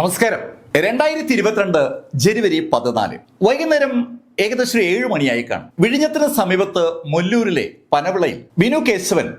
നമസ്കാരം. രണ്ടായിരത്തി ഇരുപത്തിരണ്ട് ജനുവരി പതിനാല്. വൈകുന്നേരം ഏകദേശം ഏഴ് മണിയായി കാണും. വിഴിഞ്ഞത്തിന് സമീപത്ത് മുല്ലൂരിലെ പനവിളയിൽ ബിനു കേശവൻ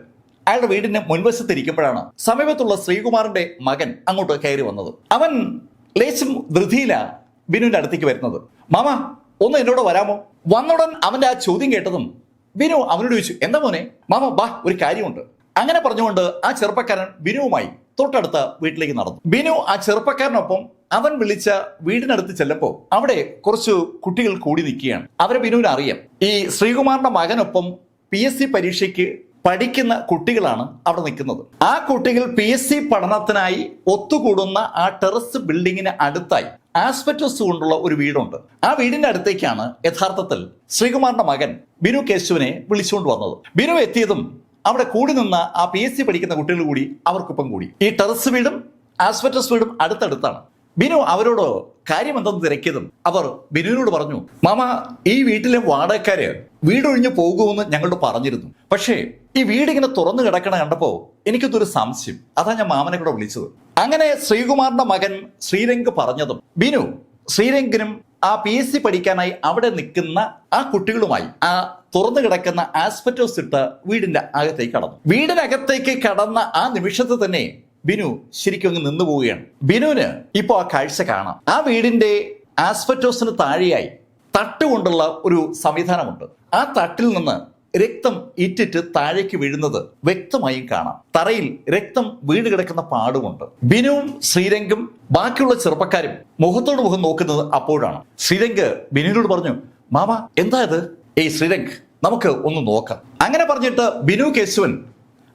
അയാളുടെ വീടിന് മുൻവശത്തിരിക്കുമ്പോഴാണ് സമീപത്തുള്ള ശ്രീകുമാറിന്റെ മകൻ അങ്ങോട്ട് കയറി വന്നത്. അവൻ ലേശം ധൃതിയില ബിനുവിന്റെ അടുത്തേക്ക് വരുന്നത്. മാമ ഒന്ന് എന്നോട് വരാമോ? വന്നുടൻ അവന്റെ ആ ചോദ്യം കേട്ടതും ബിനു അവനോട് ചോദിച്ചു എന്താ മോനെ? മാമ ബാ ഒരു കാര്യമുണ്ട്. അങ്ങനെ പറഞ്ഞുകൊണ്ട് ആ ചെറുപ്പക്കാരൻ ബിനുവുമായി തൊട്ടടുത്ത വീട്ടിലേക്ക് നടന്നു. ബിനു ആ ചെറുപ്പക്കാരനൊപ്പം അവൻ വിളിച്ച വീടിനടുത്ത് ചെല്ലപ്പോ അവിടെ കുറച്ച് കുട്ടികൾ കൂടി നിൽക്കുകയാണ്. അവരെ ബിനുവിന് അറിയാം. ഈ ശ്രീകുമാറിന്റെ മകനൊപ്പം പി എസ് സി പരീക്ഷയ്ക്ക് പഠിക്കുന്ന കുട്ടികളാണ് അവിടെ നിൽക്കുന്നത്. ആ കുട്ടികൾ പി എസ് സി പഠനത്തിനായി ഒത്തുകൂടുന്ന ആ ടെറസ് ബിൽഡിങ്ങിന് അടുത്തായി ആസ്പെറ്റോസ് കൊണ്ടുള്ള ഒരു വീടുണ്ട്. ആ വീടിന്റെ അടുത്തേക്കാണ് യഥാർത്ഥത്തിൽ ശ്രീകുമാറിന്റെ മകൻ ബിനു കേശുവിനെ വിളിച്ചുകൊണ്ട് വന്നത്. ബിനു എത്തിയതും അവിടെ കൂടി നിന്ന ആ പി എസ് സി പഠിക്കുന്ന കുട്ടികൾ കൂടി അവർക്കൊപ്പം കൂടി. ഈ ടെറസ് വീടും ആസ്പെറ്റസ് വീടും അടുത്തടുത്താണ്. ബിനു അവരോട് കാര്യം എന്തെന്ന് തിരക്കിയതും അവർ ബിനുവിനോട് പറഞ്ഞു മാമ ഈ വീട്ടിലെ വാടകക്കാര് വീടൊഴിഞ്ഞു പോകുമെന്ന് ഞങ്ങളോട് പറഞ്ഞിരുന്നു. പക്ഷേ ഈ വീടിങ്ങനെ തുറന്നു കിടക്കണ കണ്ടപ്പോ എനിക്കിതൊരു സംശയം. അതാ ഞാൻ മാമനെ കൂടെ വിളിച്ചത്. അങ്ങനെ ശ്രീകുമാറിന്റെ മകൻ ശ്രീരംഗ് പറഞ്ഞതും ബിനു ശ്രീരംഗിനും ആ പി എസ് സി പഠിക്കാനായി അവിടെ നിൽക്കുന്ന ആ കുട്ടികളുമായി ആ തുറന്നു കിടക്കുന്ന ആസ്പെറ്റോസ് ഇട്ട് വീടിന്റെ അകത്തേക്ക് കടന്നു. വീടിനകത്തേക്ക് കടന്ന ആ നിമിഷത്തെ തന്നെ ബിനു ശരിക്കും അങ്ങ് നിന്നു പോവുകയാണ്. ബിനുവിന് ഇപ്പോ ആ കാഴ്ച കാണാം. ആ വീടിന്റെ ആസ്പെറ്റോസിന് താഴെയായി തട്ടുകൊണ്ടുള്ള ഒരു സംവിധാനമുണ്ട്. ആ തട്ടിൽ നിന്ന് രക്തം ഇറ്റിറ്റ് താഴേക്ക് വീഴുന്നത് വ്യക്തമായും കാണാം. തറയിൽ രക്തം വീണ് കിടക്കുന്ന പാടുമുണ്ട്. ബിനുവും ശ്രീരംഗും ബാക്കിയുള്ള ചെറുപ്പക്കാരും മുഖത്തോട് മുഖം നോക്കുന്നത് അപ്പോഴാണ്. ശ്രീരംഗ് ബിനുവിനോട് പറഞ്ഞു മാമ എന്താ ഇത്? ഏയ് ശ്രീരംഗ് നമുക്ക് ഒന്ന് നോക്കാം. അങ്ങനെ പറഞ്ഞിട്ട് ബിനു കേശവൻ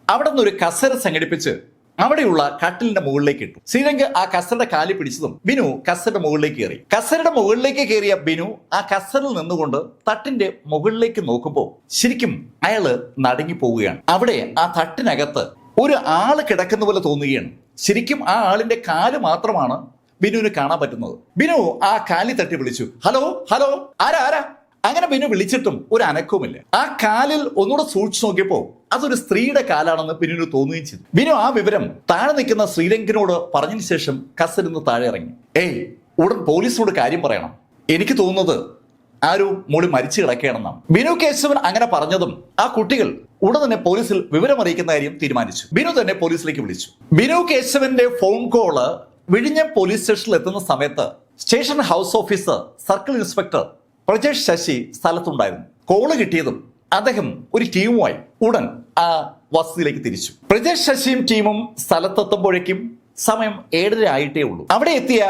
അവിടെ നിന്ന് ഒരു കസര സംഘടിപ്പിച്ച് അവിടെയുള്ള കട്ടിലിന്റെ മുകളിലേക്ക് ഇട്ടു. ശ്രീരംഗ് ആ കസറിന്റെ കാലി പിടിച്ചതും ബിനു കസറിന്റെ മുകളിലേക്ക് കയറി. കസറിന്റെ മുകളിലേക്ക് കയറിയ ബിനു ആ കസറിൽ നിന്നുകൊണ്ട് തട്ടിന്റെ മുകളിലേക്ക് നോക്കുമ്പോൾ ശരിക്കും അയാൾ നടുങ്ങി പോവുകയാണ് അവിടെ ആ തട്ടിനകത്ത് ഒരു ആൾ കിടക്കുന്ന പോലെ തോന്നുകയാണ്. ശരിക്കും ആ ആളിന്റെ കാൽ മാത്രമാണ് ബിനുവിന് കാണാൻ പറ്റുന്നത്. ബിനു ആ കാലി തട്ടി വിളിച്ചു. ഹലോ ഹലോ ആരാ ആരാ? അങ്ങനെ ബിനു വിളിച്ചിട്ടും ഒരു അനക്കവുമില്ല. ആ കാലിൽ ഒന്നുകൂടെ സൂക്ഷിച്ചു നോക്കിയപ്പോ അതൊരു സ്ത്രീയുടെ കാലാണെന്ന് പിന്നീട് തോന്നുകയും ചെയ്തു. ബിനു ആ വിവരം താഴെ നിൽക്കുന്ന ശ്രീലങ്കനോട് പറഞ്ഞതിന് ശേഷം കസരിന്ന് താഴെ ഇറങ്ങി. ഏയ് ഉടൻ പോലീസിനോട് കാര്യം പറയണം. എനിക്ക് തോന്നുന്നത് ആരും മോളി മരിച്ചു കിടക്കുകയാണെന്നാണ് ബിനു കേശവൻ അങ്ങനെ പറഞ്ഞതും ആ കുട്ടികൾ ഉടൻ തന്നെ പോലീസിൽ വിവരം അറിയിക്കുന്ന കാര്യം തീരുമാനിച്ചു. ബിനു തന്നെ പോലീസിലേക്ക് വിളിച്ചു. ബിനു കേശവന്റെ ഫോൺ കോൾ വിഴിഞ്ഞം പോലീസ് സ്റ്റേഷനിൽ എത്തുന്ന സമയത്ത് station house officer circle inspector Prajesh Sasi സ്ഥലത്തുണ്ടായിരുന്നു. Call കിട്ടിയതും അദ്ദേഹം ഒരു ടീമുമായി ഉടൻ ആ വസതിയിലേക്ക് തിരിച്ചു. പ്രജേഷ് ശശിയും ടീമും സ്ഥലത്തെത്തുമ്പോഴേക്കും സമയം ഏഴര ആയിട്ടേ ഉള്ളൂ. അവിടെ എത്തിയ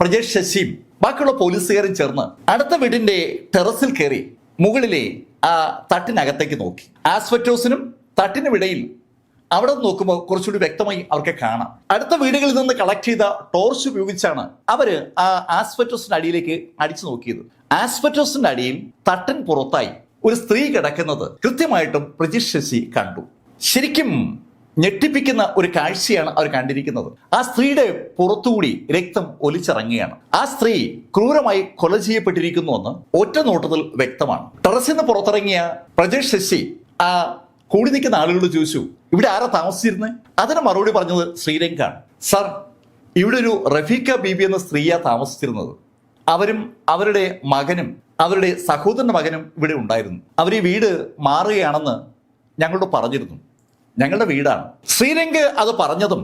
പ്രജേഷ് ശശിയും ബാക്കിയുള്ള പോലീസുകാരും ചേർന്ന് അടുത്ത വീടിന്റെ ടെറസിൽ കയറി മുകളിലെ ആ തട്ടിനകത്തേക്ക് നോക്കി. ആസ്വറ്റോസിനും തട്ടിനുമിടയിൽ അവിടെ നോക്കുമ്പോൾ കുറച്ചുകൂടി വ്യക്തമായി അവർക്ക് കാണാം. അടുത്ത വീടുകളിൽ നിന്ന് കളക്ട് ചെയ്ത ടോർച്ച് ഉപയോഗിച്ചാണ് അവർ ആ ആസ്പെറ്റോസിന്റെ അടിയിലേക്ക് അടിച്ചു നോക്കിയത്. ആസ്പെറ്റോസിന്റെ അടിയിൽ തട്ടൻ പുറത്തായി ഒരു സ്ത്രീ കിടക്കുന്നത് കൃത്യമായിട്ടും പ്രജിഷ് ശശി കണ്ടു. ശരിക്കും ഞെട്ടിപ്പിക്കുന്ന ഒരു കാഴ്ചയാണ് അവർ കണ്ടിരിക്കുന്നത്. ആ സ്ത്രീയുടെ പുറത്തുകൂടി രക്തം ഒലിച്ചിറങ്ങുകയാണ്. ആ സ്ത്രീ ക്രൂരമായി കൊല ചെയ്യപ്പെട്ടിരിക്കുന്നുവെന്ന് ഒറ്റ നോട്ടത്തിൽ വ്യക്തമാണ്. ടെറസിൽ നിന്ന് പുറത്തിറങ്ങിയ പ്രജേഷ് ശശി ആ കൂടി നിൽക്കുന്ന ആളുകൾ ചോദിച്ചു ഇവിടെ ആരാ താമസിച്ചിരുന്നത് അതിന് മറുപടി പറഞ്ഞത് ശ്രീരംഗാണ്. സർ ഇവിടെ ഒരു റഫീഖ ബീബി എന്ന സ്ത്രീയാ താമസിച്ചിരുന്നത്. അവരും അവരുടെ മകനും അവരുടെ സഹോദരന്റെ മകനും ഇവിടെ ഉണ്ടായിരുന്നു. അവർ ഈ വീട് മാറുകയാണെന്ന് ഞങ്ങളോട് പറഞ്ഞിരുന്നു. ഞങ്ങളുടെ വീടാണ്. ശ്രീരംഗ് അത് പറഞ്ഞതും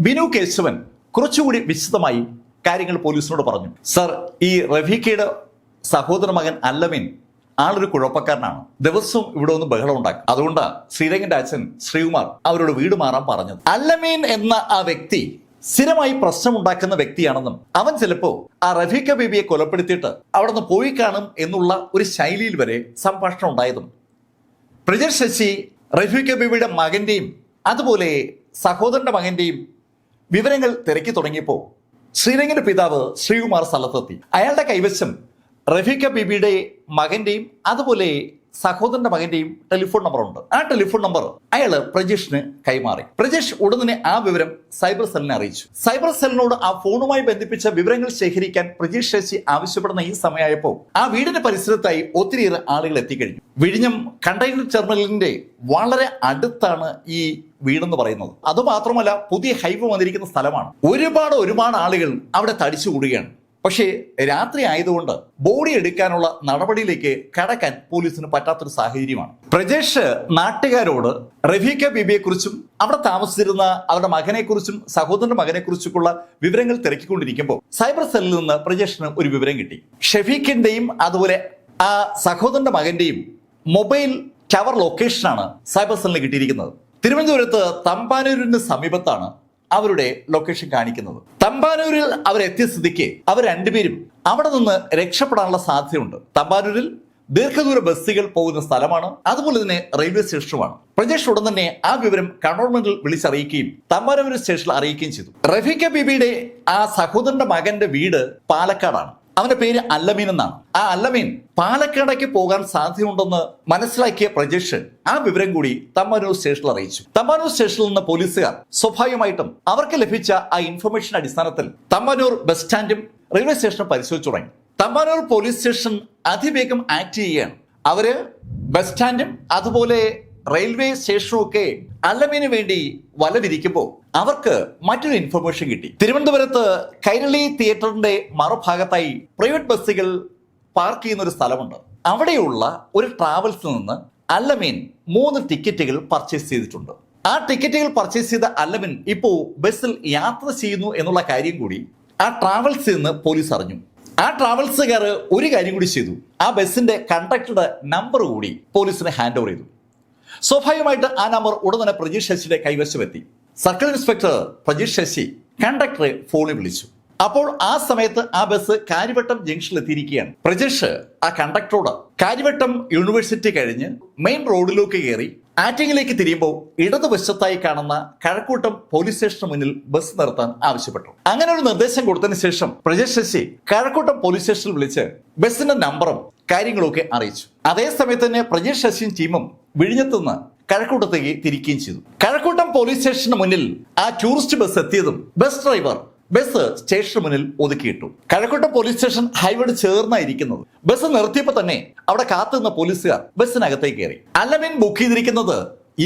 ബിനു കേശവൻ കുറച്ചുകൂടി വിശദമായി കാര്യങ്ങൾ പോലീസിനോട് പറഞ്ഞു. സർ ഈ റഫീഖയുടെ സഹോദര മകൻ അല്ലമീൻ ആളൊരു കുഴപ്പക്കാരനാണ്. ദിവസവും ഇവിടെ ഒന്ന് ബഹളം ഉണ്ടാക്കും. അതുകൊണ്ടാണ് ശ്രീരംഗന്റെ അച്ഛൻ ശ്രീകുമാർ അവരോട് വീട് മാറാൻ പറഞ്ഞത്. അല്ലമീൻ എന്ന ആ വ്യക്തി സ്ഥിരമായി പ്രശ്നമുണ്ടാക്കുന്ന വ്യക്തിയാണെന്നും അവൻ ചിലപ്പോ ആ റഫീഖ ബേബിയെ കൊലപ്പെടുത്തിയിട്ട് അവിടെ നിന്ന് പോയി കാണും എന്നുള്ള ഒരു ശൈലിയിൽ വരെ സംഭാഷണം ഉണ്ടായതും പ്രജർ ശശി റഫീഖ ബേബിയുടെ മകന്റെയും അതുപോലെ സഹോദരന്റെ മകന്റെയും വിവരങ്ങൾ തിരക്കി തുടങ്ങിയപ്പോൾ ശ്രീരംഗന്റെ പിതാവ് ശ്രീകുമാർ സ്ഥലത്തെത്തി. അയാളുടെ കൈവശം റഫീഖ ബീബിയുടെ മകന്റെയും അതുപോലെ സഹോദരന്റെ മകന്റെയും ടെലിഫോൺ നമ്പർ ഉണ്ട്. ആ ടെലിഫോൺ നമ്പർ അയാൾ പ്രജേഷിന് കൈമാറി. പ്രജേഷ് ഉടനെ ആ വിവരം സൈബർ സെല്ലിനെ അറിയിച്ചു. സൈബർ സെല്ലിനോട് ആ ഫോണുമായി ബന്ധിപ്പിച്ച വിവരങ്ങൾ ശേഖരിക്കാൻ പ്രജേഷ് ശശി ആവശ്യപ്പെടുന്ന ഈ സമയമായപ്പോൾ ആ വീടിന്റെ പരിസരത്തായി ഒത്തിരിയേറെ ആളുകൾ എത്തിക്കഴിഞ്ഞു. വിഴിഞ്ഞം കണ്ടെയ്നർ ടെർമിനലിന്റെ വളരെ അടുത്താണ് ഈ വീടെന്ന് പറയുന്നത്. അതുമാത്രമല്ല പുതിയ ഹൈവ് വന്നിരിക്കുന്ന സ്ഥലമാണ്. ഒരുപാട് ഒരുപാട് ആളുകൾ അവിടെ തടിച്ചുകൂടുകയാണ്. പക്ഷേ രാത്രി ആയതുകൊണ്ട് ബോഡി എടുക്കാനുള്ള നടപടിയിലേക്ക് കടക്കാൻ പോലീസിന് പറ്റാത്തൊരു സാഹചര്യമാണ്. പ്രജേഷ് നാട്ടുകാരോട് റഫീഖ ബിബിയെ കുറിച്ചും അവിടെ താമസിച്ചിരുന്ന അവരുടെ മകനെ കുറിച്ചും സഹോദരന്റെ മകനെ കുറിച്ചുള്ള വിവരങ്ങൾ തിരക്കിക്കൊണ്ടിരിക്കുമ്പോൾ സൈബർ സെല്ലിൽ നിന്ന് പ്രജേഷിന് ഒരു വിവരം കിട്ടി. ഷെഫീഖിന്റെയും അതുപോലെ ആ സഹോദരന്റെ മകന്റെയും മൊബൈൽ ടവർ ലൊക്കേഷനാണ് സൈബർ സെല്ലിന് കിട്ടിയിരിക്കുന്നത്. തിരുവനന്തപുരത്ത് തമ്പാനൂരിന് സമീപത്താണ് അവരുടെ ലൊക്കേഷൻ കാണിക്കുന്നത്. തമ്പാനൂരിൽ അവരെത്തിയ സ്ഥിതിക്ക് അവർ രണ്ടുപേരും അവിടെ നിന്ന് രക്ഷപ്പെടാനുള്ള സാധ്യതയുണ്ട്. തമ്പാനൂരിൽ ദീർഘദൂര ബസ്സുകൾ പോകുന്ന സ്ഥലമാണ്. അതുപോലെ തന്നെ റെയിൽവേ സ്റ്റേഷനുമാണ് പ്രജേഷ് ഉടൻ തന്നെ ആ വിവരം കണ്ടോൺമെന്റിൽ വിളിച്ചറിയിക്കുകയും തമ്പാനൂർ സ്റ്റേഷനിൽ അറിയിക്കുകയും ചെയ്തു. റഫീഖ ബീബിയുടെ ആ സഹോദരന്റെ മകന്റെ വീട് പാലക്കാടാണ്. അവന്റെ പേര് അല്ലമീൻ എന്നാണ്. ആ അല്ലമീൻ പാലക്കാടേക്ക് പോകാൻ സാധ്യതയുണ്ടെന്ന് മനസ്സിലാക്കിയ പ്രജേഷ് ആ വിവരം കൂടി തമ്പാനൂർ സ്റ്റേഷനിൽ അറിയിച്ചു. തമ്പാനൂർ സ്റ്റേഷനിൽ നിന്ന് പോലീസുകാർ സ്വാഭാവികമായിട്ടും അവർക്ക് ലഭിച്ച ആ ഇൻഫർമേഷൻ അടിസ്ഥാനത്തിൽ തമ്പാനൂർ ബസ് സ്റ്റാൻഡും റെയിൽവേ സ്റ്റേഷനും പരിശോധിച്ചു തുടങ്ങി. തമ്പാനൂർ പോലീസ് സ്റ്റേഷൻ അതിവേഗം ആക്ട് ചെയ്യുകയാണ്. അവർ ബസ് സ്റ്റാൻഡും അതുപോലെ റെയിൽവേ സ്റ്റേഷനും ഒക്കെ അല്ലമീന് വേണ്ടി വല വിരിക്കുമ്പോൾ അവർക്ക് മറ്റൊരു ഇൻഫർമേഷൻ കിട്ടി. തിരുവനന്തപുരത്ത് കൈരളി തിയേറ്ററിന്റെ മറുഭാഗത്തായി പ്രൈവറ്റ് ബസ്സുകൾ പാർക്ക് ചെയ്യുന്ന ഒരു സ്ഥലമുണ്ട്. അവിടെയുള്ള ഒരു ട്രാവൽസിൽ നിന്ന് അല്ലമീൻ മൂന്ന് ടിക്കറ്റുകൾ പർച്ചേസ് ചെയ്തിട്ടുണ്ട്. ആ ടിക്കറ്റുകൾ പർച്ചേസ് ചെയ്ത അല്ലമീൻ ഇപ്പോൾ ബസ്സിൽ യാത്ര ചെയ്യുന്നു എന്നുള്ള കാര്യം കൂടി ആ ട്രാവൽസിൽ നിന്ന് പോലീസ് അറിഞ്ഞു. ആ ട്രാവൽസുകാർ ഒരു കാര്യം കൂടി ചെയ്തു. ആ ബസ്സിന്റെ കണ്ടക്ടറുടെ നമ്പർ കൂടി പോലീസിന് ഹാൻഡ് ഓവർ ചെയ്തു. സ്വാഭാവികമായിട്ട് ആ നമ്പർ ഉടൻ തന്നെ പ്രജീഷ് ശശിയുടെ കൈവശമെത്തി സർക്കിൾ ഇൻസ്പെക്ടർ പ്രജീഷ് ശശി കണ്ടക്ടറെ ഫോണിൽ വിളിച്ചു. അപ്പോൾ ആ സമയത്ത് ആ ബസ് കാര്യവട്ടം ജംഗ്ഷനിൽ എത്തിയിരിക്കുകയാണ് പ്രജേഷ് ആ കണ്ടക്ടറോട് കാര്യവട്ടം യൂണിവേഴ്സിറ്റി കഴിഞ്ഞ് മെയിൻ റോഡിലേക്ക് കയറി ആറ്റിങ്ങിലേക്ക് തിരിയുമ്പോൾ ഇടതുവശത്തായി കാണുന്ന കഴക്കൂട്ടം പോലീസ് സ്റ്റേഷന് മുന്നിൽ ബസ് നിർത്താൻ ആവശ്യപ്പെട്ടു. അങ്ങനെ ഒരു നിർദ്ദേശം കൊടുത്തതിന് ശേഷം പ്രജേഷ് ശശി കഴക്കൂട്ടം പോലീസ് സ്റ്റേഷനിൽ വിളിച്ച് ബസ്സിന്റെ നമ്പറും കാര്യങ്ങളൊക്കെ അറിയിച്ചു. അതേസമയത്ത് തന്നെ പ്രജേഷ് ശശിയും ടീമും വിഴിഞ്ഞത്തുനിന്ന് കഴക്കൂട്ടത്തേക്ക് തിരിക്കുകയും ചെയ്തു. കഴക്കൂട്ടം പോലീസ് സ്റ്റേഷന് മുന്നിൽ ആ ടൂറിസ്റ്റ് ബസ് എത്തിയതും ബസ് ഡ്രൈവർ ബസ് സ്റ്റേഷന് മുന്നിൽ ഒതുക്കിയിട്ടു. കഴക്കൂട്ടം പോലീസ് സ്റ്റേഷൻ ഹൈവേഡ് ചേർന്നായിരിക്കുന്നത്. ബസ് നിർത്തിയപ്പോൾ തന്നെ അവിടെ കാത്തുനിന്ന പോലീസുകാർ ബസ്സിനകത്തേക്ക് കയറി. അലമിൻ ബുക്ക് ചെയ്തിരിക്കുന്നത്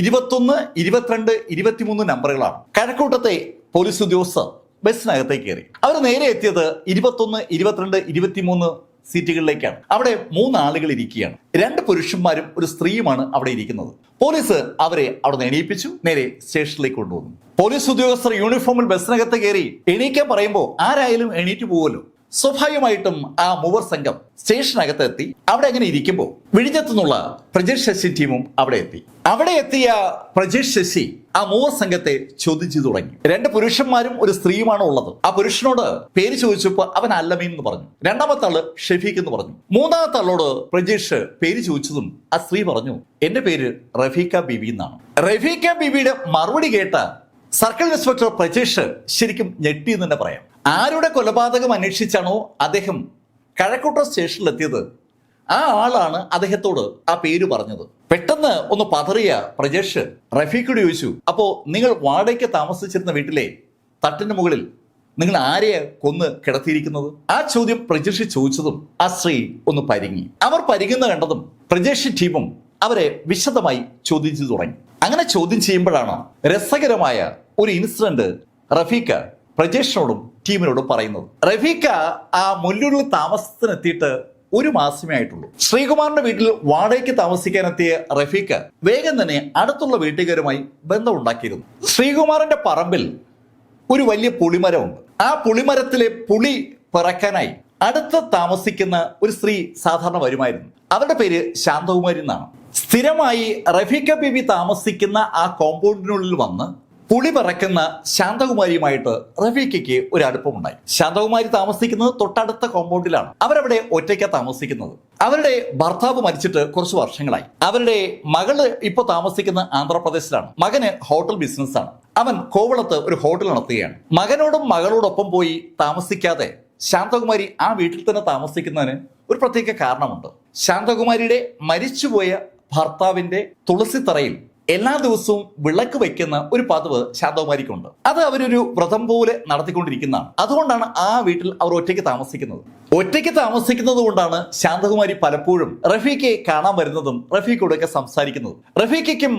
ഇരുപത്തൊന്ന് ഇരുപത്തിരണ്ട് ഇരുപത്തിമൂന്ന് നമ്പറുകളാണ് കഴക്കൂട്ടത്തെ പോലീസ് ഉദ്യോഗസ്ഥർ ബസ്സിനകത്തേക്ക് കയറി. അവർ നേരെ എത്തിയത് ഇരുപത്തൊന്ന് ഇരുപത്തിരണ്ട് ഇരുപത്തിമൂന്ന് സീറ്റുകളിലേക്കാണ്. അവിടെ മൂന്ന് ആളുകൾ ഇരിക്കുകയാണ്. രണ്ട് പുരുഷന്മാരും ഒരു സ്ത്രീയുമാണ് അവിടെ ഇരിക്കുന്നത്. പോലീസ് അവരെ അവിടെ നിന്ന് എണീപ്പിച്ചു നേരെ സ്റ്റേഷനിലേക്ക് കൊണ്ടുവന്നു. പോലീസ് ഉദ്യോഗസ്ഥർ യൂണിഫോമിൽ ബസ്സിനകത്ത് കയറി എണീക്കാൻ പറയുമ്പോൾ ആരായാലും എണീറ്റ് പോകുമല്ലോ സ്വാഭാവികമായിട്ടും ആ മൂവർ സംഘം സ്റ്റേഷനകത്ത് എത്തി. അവിടെ അങ്ങനെ ഇരിക്കുമ്പോൾ വിഴിഞ്ഞത്തുനിന്നുള്ള പ്രജേഷ് ശശി ടീമും അവിടെ എത്തി. അവിടെ എത്തിയ പ്രജേഷ് ശശി ആ മൂവർ സംഘത്തെ ചോദിച്ചു തുടങ്ങി. രണ്ട് പുരുഷന്മാരും ഒരു സ്ത്രീയുമാണ് ഉള്ളത്. ആ പുരുഷനോട് പേര് ചോദിച്ചപ്പോൾ അവൻ അല്ലമീൻ എന്ന് പറഞ്ഞു. രണ്ടാമത്തെ ആൾ ഷെഫീഖ് എന്ന് പറഞ്ഞു. മൂന്നാമത്തെ ആളോട് പ്രജേഷ് പേര് ചോദിച്ചതും ആ സ്ത്രീ പറഞ്ഞു എന്റെ പേര് റഫീഖ ബിബി എന്നാണ്. റഫീഖ ബിബിയുടെ മറുപടി കേട്ട സർക്കിൾ ഇൻസ്പെക്ടർ പ്രജേഷ് ശരിക്കും ഞെട്ടി എന്ന് തന്നെ പറയാം. ആരുടെ കൊലപാതകം അന്വേഷിച്ചാണോ അദ്ദേഹം കഴക്കൂട്ടം സ്റ്റേഷനിലെത്തിയത്? ആ ആളാണ് അദ്ദേഹത്തോട് ആ പേര് പറഞ്ഞത്. പെട്ടെന്ന് ഒന്ന് പതറിയ പ്രജേഷ് റഫീഖോട് ചോദിച്ചു അപ്പോ നിങ്ങൾ വാടകയ്ക്ക് താമസിച്ചിരുന്ന വീട്ടിലെ തട്ടിന് മുകളിൽ നിങ്ങൾ ആരെയാ കൊന്ന് കിടത്തിയിരിക്കുന്നത്? ആ ചോദ്യം പ്രജേഷ് ചോദിച്ചതും ആ സ്ത്രീ ഒന്ന് പരിങ്ങി. അവർ പരിങ്ങുന്ന കണ്ടതും പ്രജേഷ് ടീമും അവരെ വിശദമായി ചോദ്യം ചെയ്തു തുടങ്ങി. അങ്ങനെ ചോദ്യം ചെയ്യുമ്പോഴാണ് രസകരമായ ഒരു ഇൻസിഡന്റ് റഫീഖ പ്രജേഷിനോടും ടീമിനോടും പറയുന്നത്. റഫീഖ ആ മുല്ലൂരിൽ താമസത്തിനെത്തിയിട്ട് ഒരു മാസമേ ആയിട്ടുള്ളൂ. ശ്രീകുമാറിന്റെ വീട്ടിൽ വാടകയ്ക്ക് താമസിക്കാനെത്തിയ റഫീഖ വേഗം തന്നെ അടുത്തുള്ള വീട്ടുകാരുമായി ബന്ധമുണ്ടാക്കിയിരുന്നു. ശ്രീകുമാറിന്റെ പറമ്പിൽ ഒരു വലിയ പുളിമരമുണ്ട്. ആ പുളിമരത്തിലെ പുളി പിറക്കാനായി അടുത്ത് താമസിക്കുന്ന ഒരു സ്ത്രീ സാധാരണ വരുമായിരുന്നു. അവരുടെ പേര് ശാന്തകുമാരി എന്നാണ്. സ്ഥിരമായി റഫീഖ ബീബി താമസിക്കുന്ന ആ കോമ്പൗണ്ടിനുള്ളിൽ വന്ന് പുളി പറക്കുന്ന ശാന്തകുമാരിയുമായിട്ട് റഫീഖയ്ക്ക് ഒരു അടുപ്പമുണ്ടായി. ശാന്തകുമാരി താമസിക്കുന്നത് തൊട്ടടുത്ത കോമ്പൗണ്ടിലാണ് അവരവിടെ ഒറ്റയ്ക്ക താമസിക്കുന്നത്. അവരുടെ ഭർത്താവ് മരിച്ചിട്ട് കുറച്ച് വർഷങ്ങളായി. അവരുടെ മകൾ ഇപ്പൊ താമസിക്കുന്ന ആന്ധ്രാപ്രദേശിലാണ്. മകന് ഹോട്ടൽ ബിസിനസ് ആണ്. അവൻ കോവളത്ത് ഒരു ഹോട്ടൽ നടത്തുകയാണ്. മകനോടും മകളോടൊപ്പം പോയി താമസിക്കാതെ ശാന്തകുമാരി ആ വീട്ടിൽ തന്നെ താമസിക്കുന്നതിന് ഒരു പ്രത്യേക കാരണമുണ്ട്. ശാന്തകുമാരിയുടെ മരിച്ചുപോയ ഭർത്താവിന്റെ തുളസിത്തറയിൽ എല്ലാ ദിവസവും വിളക്ക് വയ്ക്കുന്ന ഒരു പതിവ് ശാന്തകുമാരിക്കുണ്ട്. അത് അവരൊരു വ്രതം പോലെ നടത്തിക്കൊണ്ടിരിക്കുന്നതാണ്. അതുകൊണ്ടാണ് ആ വീട്ടിൽ അവർ ഒറ്റയ്ക്ക് താമസിക്കുന്നത്. ഒറ്റയ്ക്ക് താമസിക്കുന്നത് കൊണ്ടാണ് ശാന്തകുമാരി പലപ്പോഴും റഫീഖയെ കാണാൻ വരുന്നതും റഫീഖോടൊക്കെ സംസാരിക്കുന്നതും. റഫീഖയ്ക്കും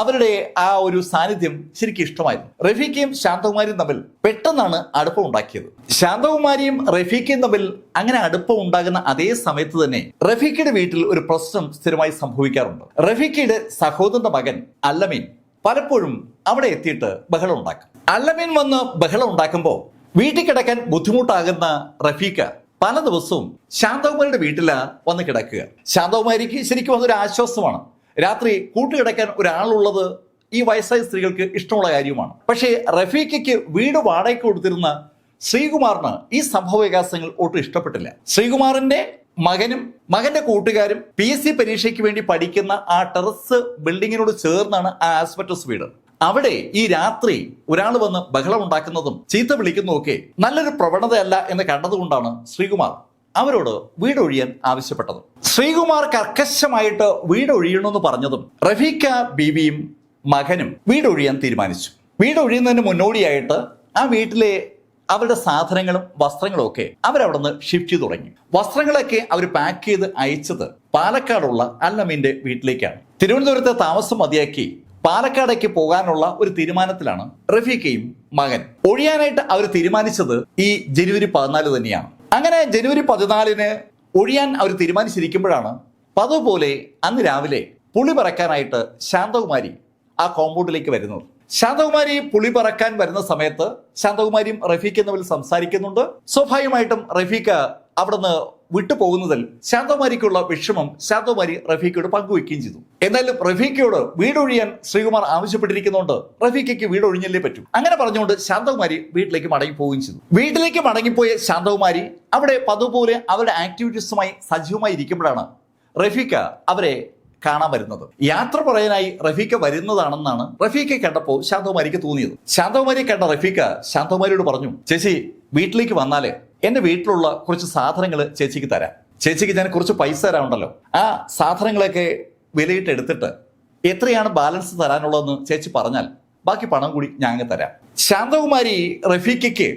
അവരുടെ ആ ഒരു സാന്നിധ്യം ശരിക്കും ഇഷ്ടമായിരുന്നു. റഫീഖയും ശാന്തകുമാരിയും തമ്മിൽ പെട്ടെന്നാണ് അടുപ്പം ഉണ്ടാക്കിയത്. ശാന്തകുമാരിയും റഫീഖയും തമ്മിൽ അങ്ങനെ അടുപ്പം ഉണ്ടാകുന്ന അതേ സമയത്ത് തന്നെ റഫീഖയുടെ വീട്ടിൽ ഒരു പ്രശ്നം സ്ഥിരമായി സംഭവിക്കാറുണ്ട്. റഫീഖയുടെ സഹോദരന്റെ മകൻ അല്ലമീൻ പലപ്പോഴും അവിടെ എത്തിയിട്ട് ബഹളം ഉണ്ടാക്കും. അല്ലമീൻ വന്ന് ബഹളം ഉണ്ടാക്കുമ്പോൾ വീട്ടിൽ കിടക്കാൻ ബുദ്ധിമുട്ടാകുന്ന റഫീഖ പല ദിവസവും ശാന്തകുമാരിയുടെ വീട്ടിൽ വന്ന് കിടക്കുക. ശാന്തകുമാരിക്ക് ശരിക്കും അതൊരു ആശ്വാസമാണ്. രാത്രി കൂട്ടുകിടക്കാൻ ഒരാളുള്ളത് ഈ വയസ്സായ സ്ത്രീകൾക്ക് ഇഷ്ടമുള്ള കാര്യമാണ് പക്ഷേ റഫീഖയ്ക്ക് വീട് വാടകയ്ക്ക് കൊടുത്തിരുന്ന ശ്രീകുമാറിന് ഈ സംഭവ വികാസങ്ങൾ ഒട്ടും ഇഷ്ടപ്പെട്ടില്ല. ശ്രീകുമാറിന്റെ മകനും മകന്റെ കൂട്ടുകാരും പി എസ് സി പരീക്ഷയ്ക്ക് വേണ്ടി പഠിക്കുന്ന ആ ടെറസ് ബിൽഡിങ്ങിനോട് ചേർന്നാണ് ആ ആസ്പെറ്റസ് വീട്. അവിടെ ഈ രാത്രി ഒരാൾ വന്ന് ബഹളം ഉണ്ടാക്കുന്നതും ചീത്ത വിളിക്കുന്നതും ഒക്കെ നല്ലൊരു പ്രവണതയല്ല എന്ന് കണ്ടതുകൊണ്ടാണ് ശ്രീകുമാർ അവരോട് വീടൊഴിയാൻ ആവശ്യപ്പെട്ടത്. ശ്രീകുമാർ കർക്കശമായിട്ട് വീടൊഴിയണമെന്ന് പറഞ്ഞതും റഫീഖ ബീവിയും മകനും വീടൊഴിയാൻ തീരുമാനിച്ചു. വീടൊഴിയുന്നതിന് മുന്നോടിയായിട്ട് ആ വീട്ടിലെ അവരുടെ സാധനങ്ങളും വസ്ത്രങ്ങളും ഒക്കെ അവരവിടെ നിന്ന് ഷിഫ്റ്റ് ചെയ്തു തുടങ്ങി. വസ്ത്രങ്ങളൊക്കെ അവർ പാക്ക് ചെയ്ത് അയച്ചത് പാലക്കാടുള്ള അല്ലമീന്റെ വീട്ടിലേക്കാണ്. തിരുവനന്തപുരത്തെ താമസം മതിയാക്കി പാലക്കാടേക്ക് പോകാനുള്ള ഒരു തീരുമാനത്തിലാണ് റഫീഖയും മകൻ. ഒഴിയാനായിട്ട് അവർ തീരുമാനിച്ചത് ഈ ജനുവരി പതിനാല് തന്നെയാണ്. അങ്ങനെ ജനുവരി പതിനാലിന് ഒഴിയാൻ അവർ തീരുമാനിച്ചിരിക്കുമ്പോഴാണ് പതിവ് പോലെ അന്ന് രാവിലെ പുളി പറക്കാനായിട്ട് ശാന്തകുമാരി ആ കോമ്പൗണ്ടിലേക്ക് വരുന്നത്. ശാന്തകുമാരി പുളി പറക്കാൻ വരുന്ന സമയത്ത് ശാന്തകുമാരിയും റഫീഖ് തമ്മിൽ സംസാരിക്കുന്നുണ്ട്. സ്വാഭാവികമായിട്ടും റഫീഖ് അവിടുന്ന് വിട്ടുപോകുന്നതിൽ ശാന്തമാരിക്കുള്ള വിഷമം ശാന്തമാരി റഫീഖയോട് പങ്കുവെക്കുകയും ചെയ്തു. എന്നാലും റഫീഖയോട് വീടൊഴിയാൻ ശ്രീകുമാർ ആവശ്യപ്പെട്ടിരിക്കുന്നതുകൊണ്ട് റഫീഖയ്ക്ക് വീടൊഴിഞ്ഞല്ലേ പറ്റൂ. അങ്ങനെ പറഞ്ഞുകൊണ്ട് ശാന്തകുമാരി വീട്ടിലേക്ക് മടങ്ങി പോവുകയും ചെയ്തു. വീട്ടിലേക്ക് മടങ്ങിപ്പോയ ശാന്തകുമാരി അവിടെ പതുപോലെ അവരുടെ ആക്ടിവിറ്റീസുമായി സജീവമായി ഇരിക്കുമ്പോഴാണ് റഫീഖ അവരെ കാണാൻ വരുന്നത്. യാത്ര പറയാനായി റഫീഖ വരുന്നതാണെന്നാണ് റഫീഖെ കണ്ടപ്പോൾ ശാന്തകുമാരിക്ക് തോന്നിയത്. ശാന്തകുമാരിയെ കണ്ട റഫീഖ ശാന്തകുമാരിയോട് പറഞ്ഞു ചേച്ചി വീട്ടിലേക്ക് വന്നാൽ എന്റെ വീട്ടിലുള്ള കുറച്ച് സാധനങ്ങൾ ചേച്ചിക്ക് തരാം. ചേച്ചിക്ക് ഞാൻ കുറച്ച് പൈസ തരാമുണ്ടല്ലോ ആ സാധനങ്ങളൊക്കെ വിലയിട്ട് എടുത്തിട്ട് എത്രയാണ് ബാലൻസ് തരാനുള്ളതെന്ന് ചേച്ചി പറഞ്ഞാൽ ബാക്കി പണം കൂടി ഞാൻ അങ്ങ് തരാം. ശാന്തകുമാരി റഫീഖയ്ക്ക്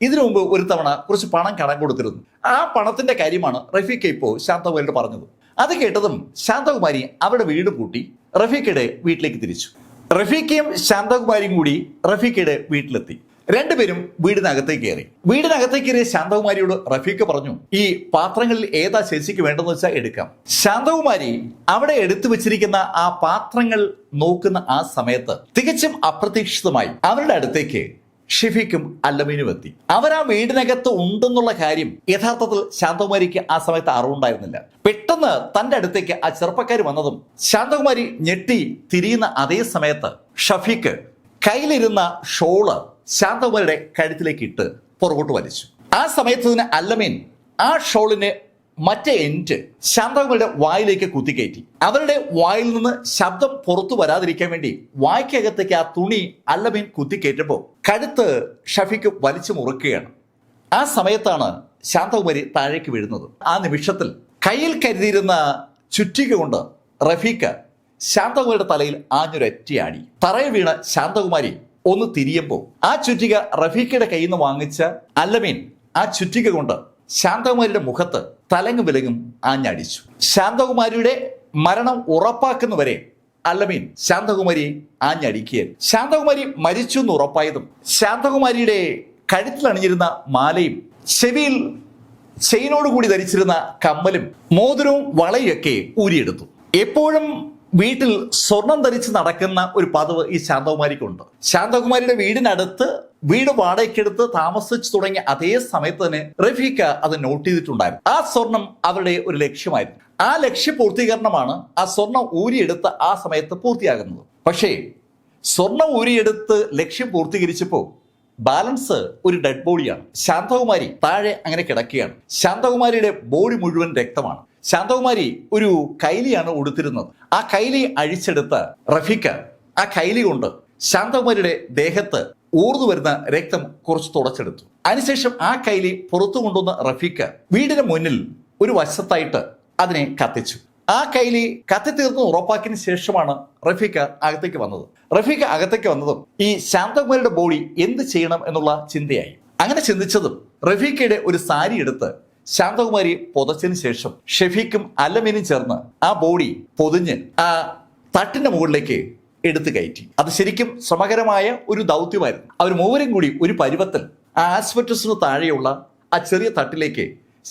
ഇതിനു മുമ്പ് ഒരു തവണ കുറച്ച് പണം കടം കൊടുത്തിരുന്നു. ആ പണത്തിന്റെ കാര്യമാണ് റഫീഖ ഇപ്പോൾ ശാന്തകുമാരിയോട് പറഞ്ഞത്. അത് കേട്ടതും ശാന്തകുമാരി അവരുടെ വീട് പൂട്ടി റഫീഖയുടെ വീട്ടിലേക്ക് തിരിച്ചു. റഫീഖയും ശാന്തകുമാരിയും കൂടി റഫീഖയുടെ വീട്ടിലെത്തി. രണ്ടുപേരും വീടിനകത്തേക്ക് കയറി. വീടിനകത്തേക്ക് കയറിയ ശാന്തകുമാരിയോട് റഫീഖ് പറഞ്ഞു ഈ പാത്രങ്ങളിൽ ഏതാ ശശിക്ക് വേണ്ടെന്ന് വെച്ചാൽ എടുക്കാം. ശാന്തകുമാരി അവിടെ എടുത്തു വെച്ചിരിക്കുന്ന ആ പാത്രങ്ങൾ നോക്കുന്ന ആ സമയത്ത് തികച്ചും അപ്രതീക്ഷിതമായി അവരുടെ അടുത്തേക്ക് ഷിഫിക്കും അല്ലമീനും എത്തി. അവർ ആ വീടിനകത്ത് ഉണ്ടെന്നുള്ള കാര്യം യഥാർത്ഥത്തിൽ ശാന്തകുമാരിക്ക് ആ സമയത്ത് അറിവുണ്ടായിരുന്നില്ല. പെട്ടെന്ന് തന്റെ അടുത്തേക്ക് ആ ചെറുപ്പക്കാർ വന്നതും ശാന്തകുമാരി ഞെട്ടി തിരിയുന്ന അതേ സമയത്ത് ഷഫീഖ് കയ്യിലിരുന്ന ഷോൾ ശാന്തകുമാരിയുടെ കഴുത്തിലേക്ക് ഇട്ട് പുറകോട്ട് വലിച്ചു. ആ സമയത്ത് തന്നെ അല്ലമീൻ ആ ഷോളിന് മറ്റേ എൻഡ് ശാന്തകുമാരിയുടെ വായിലേക്ക് കുത്തിക്കയറ്റി. അവരുടെ വായിൽ നിന്ന് ശബ്ദം പുറത്തു വരാതിരിക്കാൻ വേണ്ടി വായ്ക്കകത്തേക്ക് ആ തുണി അല്ലമീൻ കുത്തിക്കയറ്റുമ്പോൾ കഴുത്ത് ഷഫിക്ക് വലിച്ചു മുറുക്കുകയാണ്. ആ സമയത്താണ് ശാന്തകുമാരി താഴേക്ക് വീഴുന്നത്. ആ നിമിഷത്തിൽ കയ്യിൽ കരുതിയിരുന്ന ചുറ്റിക കൊണ്ട് റഫീഖ് ശാന്തകുമാരിയുടെ തലയിൽ ആഞ്ഞൊരറ്റിയാടി. തറയിൽ വീണ ശാന്തകുമാരി ഒന്ന് തിരിയുമ്പോൾ ആ ചുറ്റിക റഫീഖയുടെ കയ്യിൽ നിന്ന് വാങ്ങിച്ച അല്ലമീൻ ആ ചുറ്റിക കൊണ്ട് ശാന്തകുമാരിയുടെ മുഖത്ത് തലങ്ങും വിലങ്ങും ആഞ്ഞടിച്ചു. ശാന്തകുമാരിയുടെ മരണം ഉറപ്പാക്കുന്നവരെ അല്ലമീൻ ശാന്തകുമാരി ആഞ്ഞടിക്കുകയായിരുന്നു ശാന്തകുമാരി മരിച്ചു എന്ന് ഉറപ്പായതും ശാന്തകുമാരിയുടെ കഴുത്തിൽ അണിഞ്ഞിരുന്ന മാലയും ചെവിയിൽ ചെയിനോട് കൂടി ധരിച്ചിരുന്ന കമ്മലും മോതിരവും വളയൊക്കെ ഊരിയെടുത്തു. എപ്പോഴും വീട്ടിൽ സ്വർണം ധരിച്ച് നടക്കുന്ന ഒരു പതിവ് ഈ ശാന്തകുമാരിക്കുണ്ട്. ശാന്തകുമാരിയുടെ വീടിനടുത്ത് വീട് വാടകയ്ക്കെടുത്ത് താമസിച്ചു തുടങ്ങിയ അതേ സമയത്ത് തന്നെ റഫീഖ അത് നോട്ട് ചെയ്തിട്ടുണ്ടായിരുന്നു. ആ സ്വർണം അവരുടെ ഒരു ലക്ഷ്യമായിരുന്നു. ആ ലക്ഷ്യ പൂർത്തീകരണമാണ് ആ സ്വർണം ഊരിയെടുത്ത് ആ സമയത്ത് പൂർത്തിയാകുന്നത്. പക്ഷേ സ്വർണം ഊരിയെടുത്ത് ലക്ഷ്യം പൂർത്തീകരിച്ചപ്പോൾ ബാലൻസ് ഒരു ഡെഡ് ബോഡിയാണ്. ശാന്തകുമാരി താഴെ അങ്ങനെ കിടക്കുകയാണ്. ശാന്തകുമാരിയുടെ ബോഡി മുഴുവൻ രക്തമാണ്. ശാന്തകുമാരി ഒരു കൈലിയാണ് ഉടുത്തിരുന്നത്. ആ കൈലി അഴിച്ചെടുത്ത് റഫീഖ് ആ കൈലി കൊണ്ട് ശാന്തകുമാരിയുടെ ദേഹത്ത് ഊർന്നു വരുന്ന രക്തം കുറച്ച് തുടച്ചെടുത്തു. അതിനുശേഷം ആ കൈലി പുറത്തു കൊണ്ടുവന്ന റഫീഖ് വീടിന് മുന്നിൽ ഒരു വശത്തായിട്ട് അതിനെ കത്തിച്ചു. ആ കൈലി കത്തിത്തീർന്ന് ഉറപ്പാക്കിയതിന് ശേഷമാണ് റഫീഖ് അകത്തേക്ക് വന്നത്. റഫീഖ് അകത്തേക്ക് വന്നതും ഈ ശാന്തകുമാരിയുടെ ബോഡി എന്ത് ചെയ്യണം എന്നുള്ള ചിന്തയായി. അങ്ങനെ ചിന്തിച്ചതും റഫീഖയുടെ ഒരു സാരി എടുത്ത് ശാന്തകുമാരി പുതച്ചതിന് ശേഷം ഷെഫീഖും അലമിനും ചേർന്ന് ആ ബോഡി പൊതിഞ്ഞ് ആ തട്ടിന്റെ മുകളിലേക്ക് എടുത്തു കയറ്റി. അത് ശരിക്കും ശ്രമകരമായ ഒരു ദൗത്യമായിരുന്നു. അവർ മൂവരും കൂടി ഒരു പരുവത്തിൽ ആ ആസ്പെറ്റസിന് താഴെയുള്ള ആ ചെറിയ തട്ടിലേക്ക്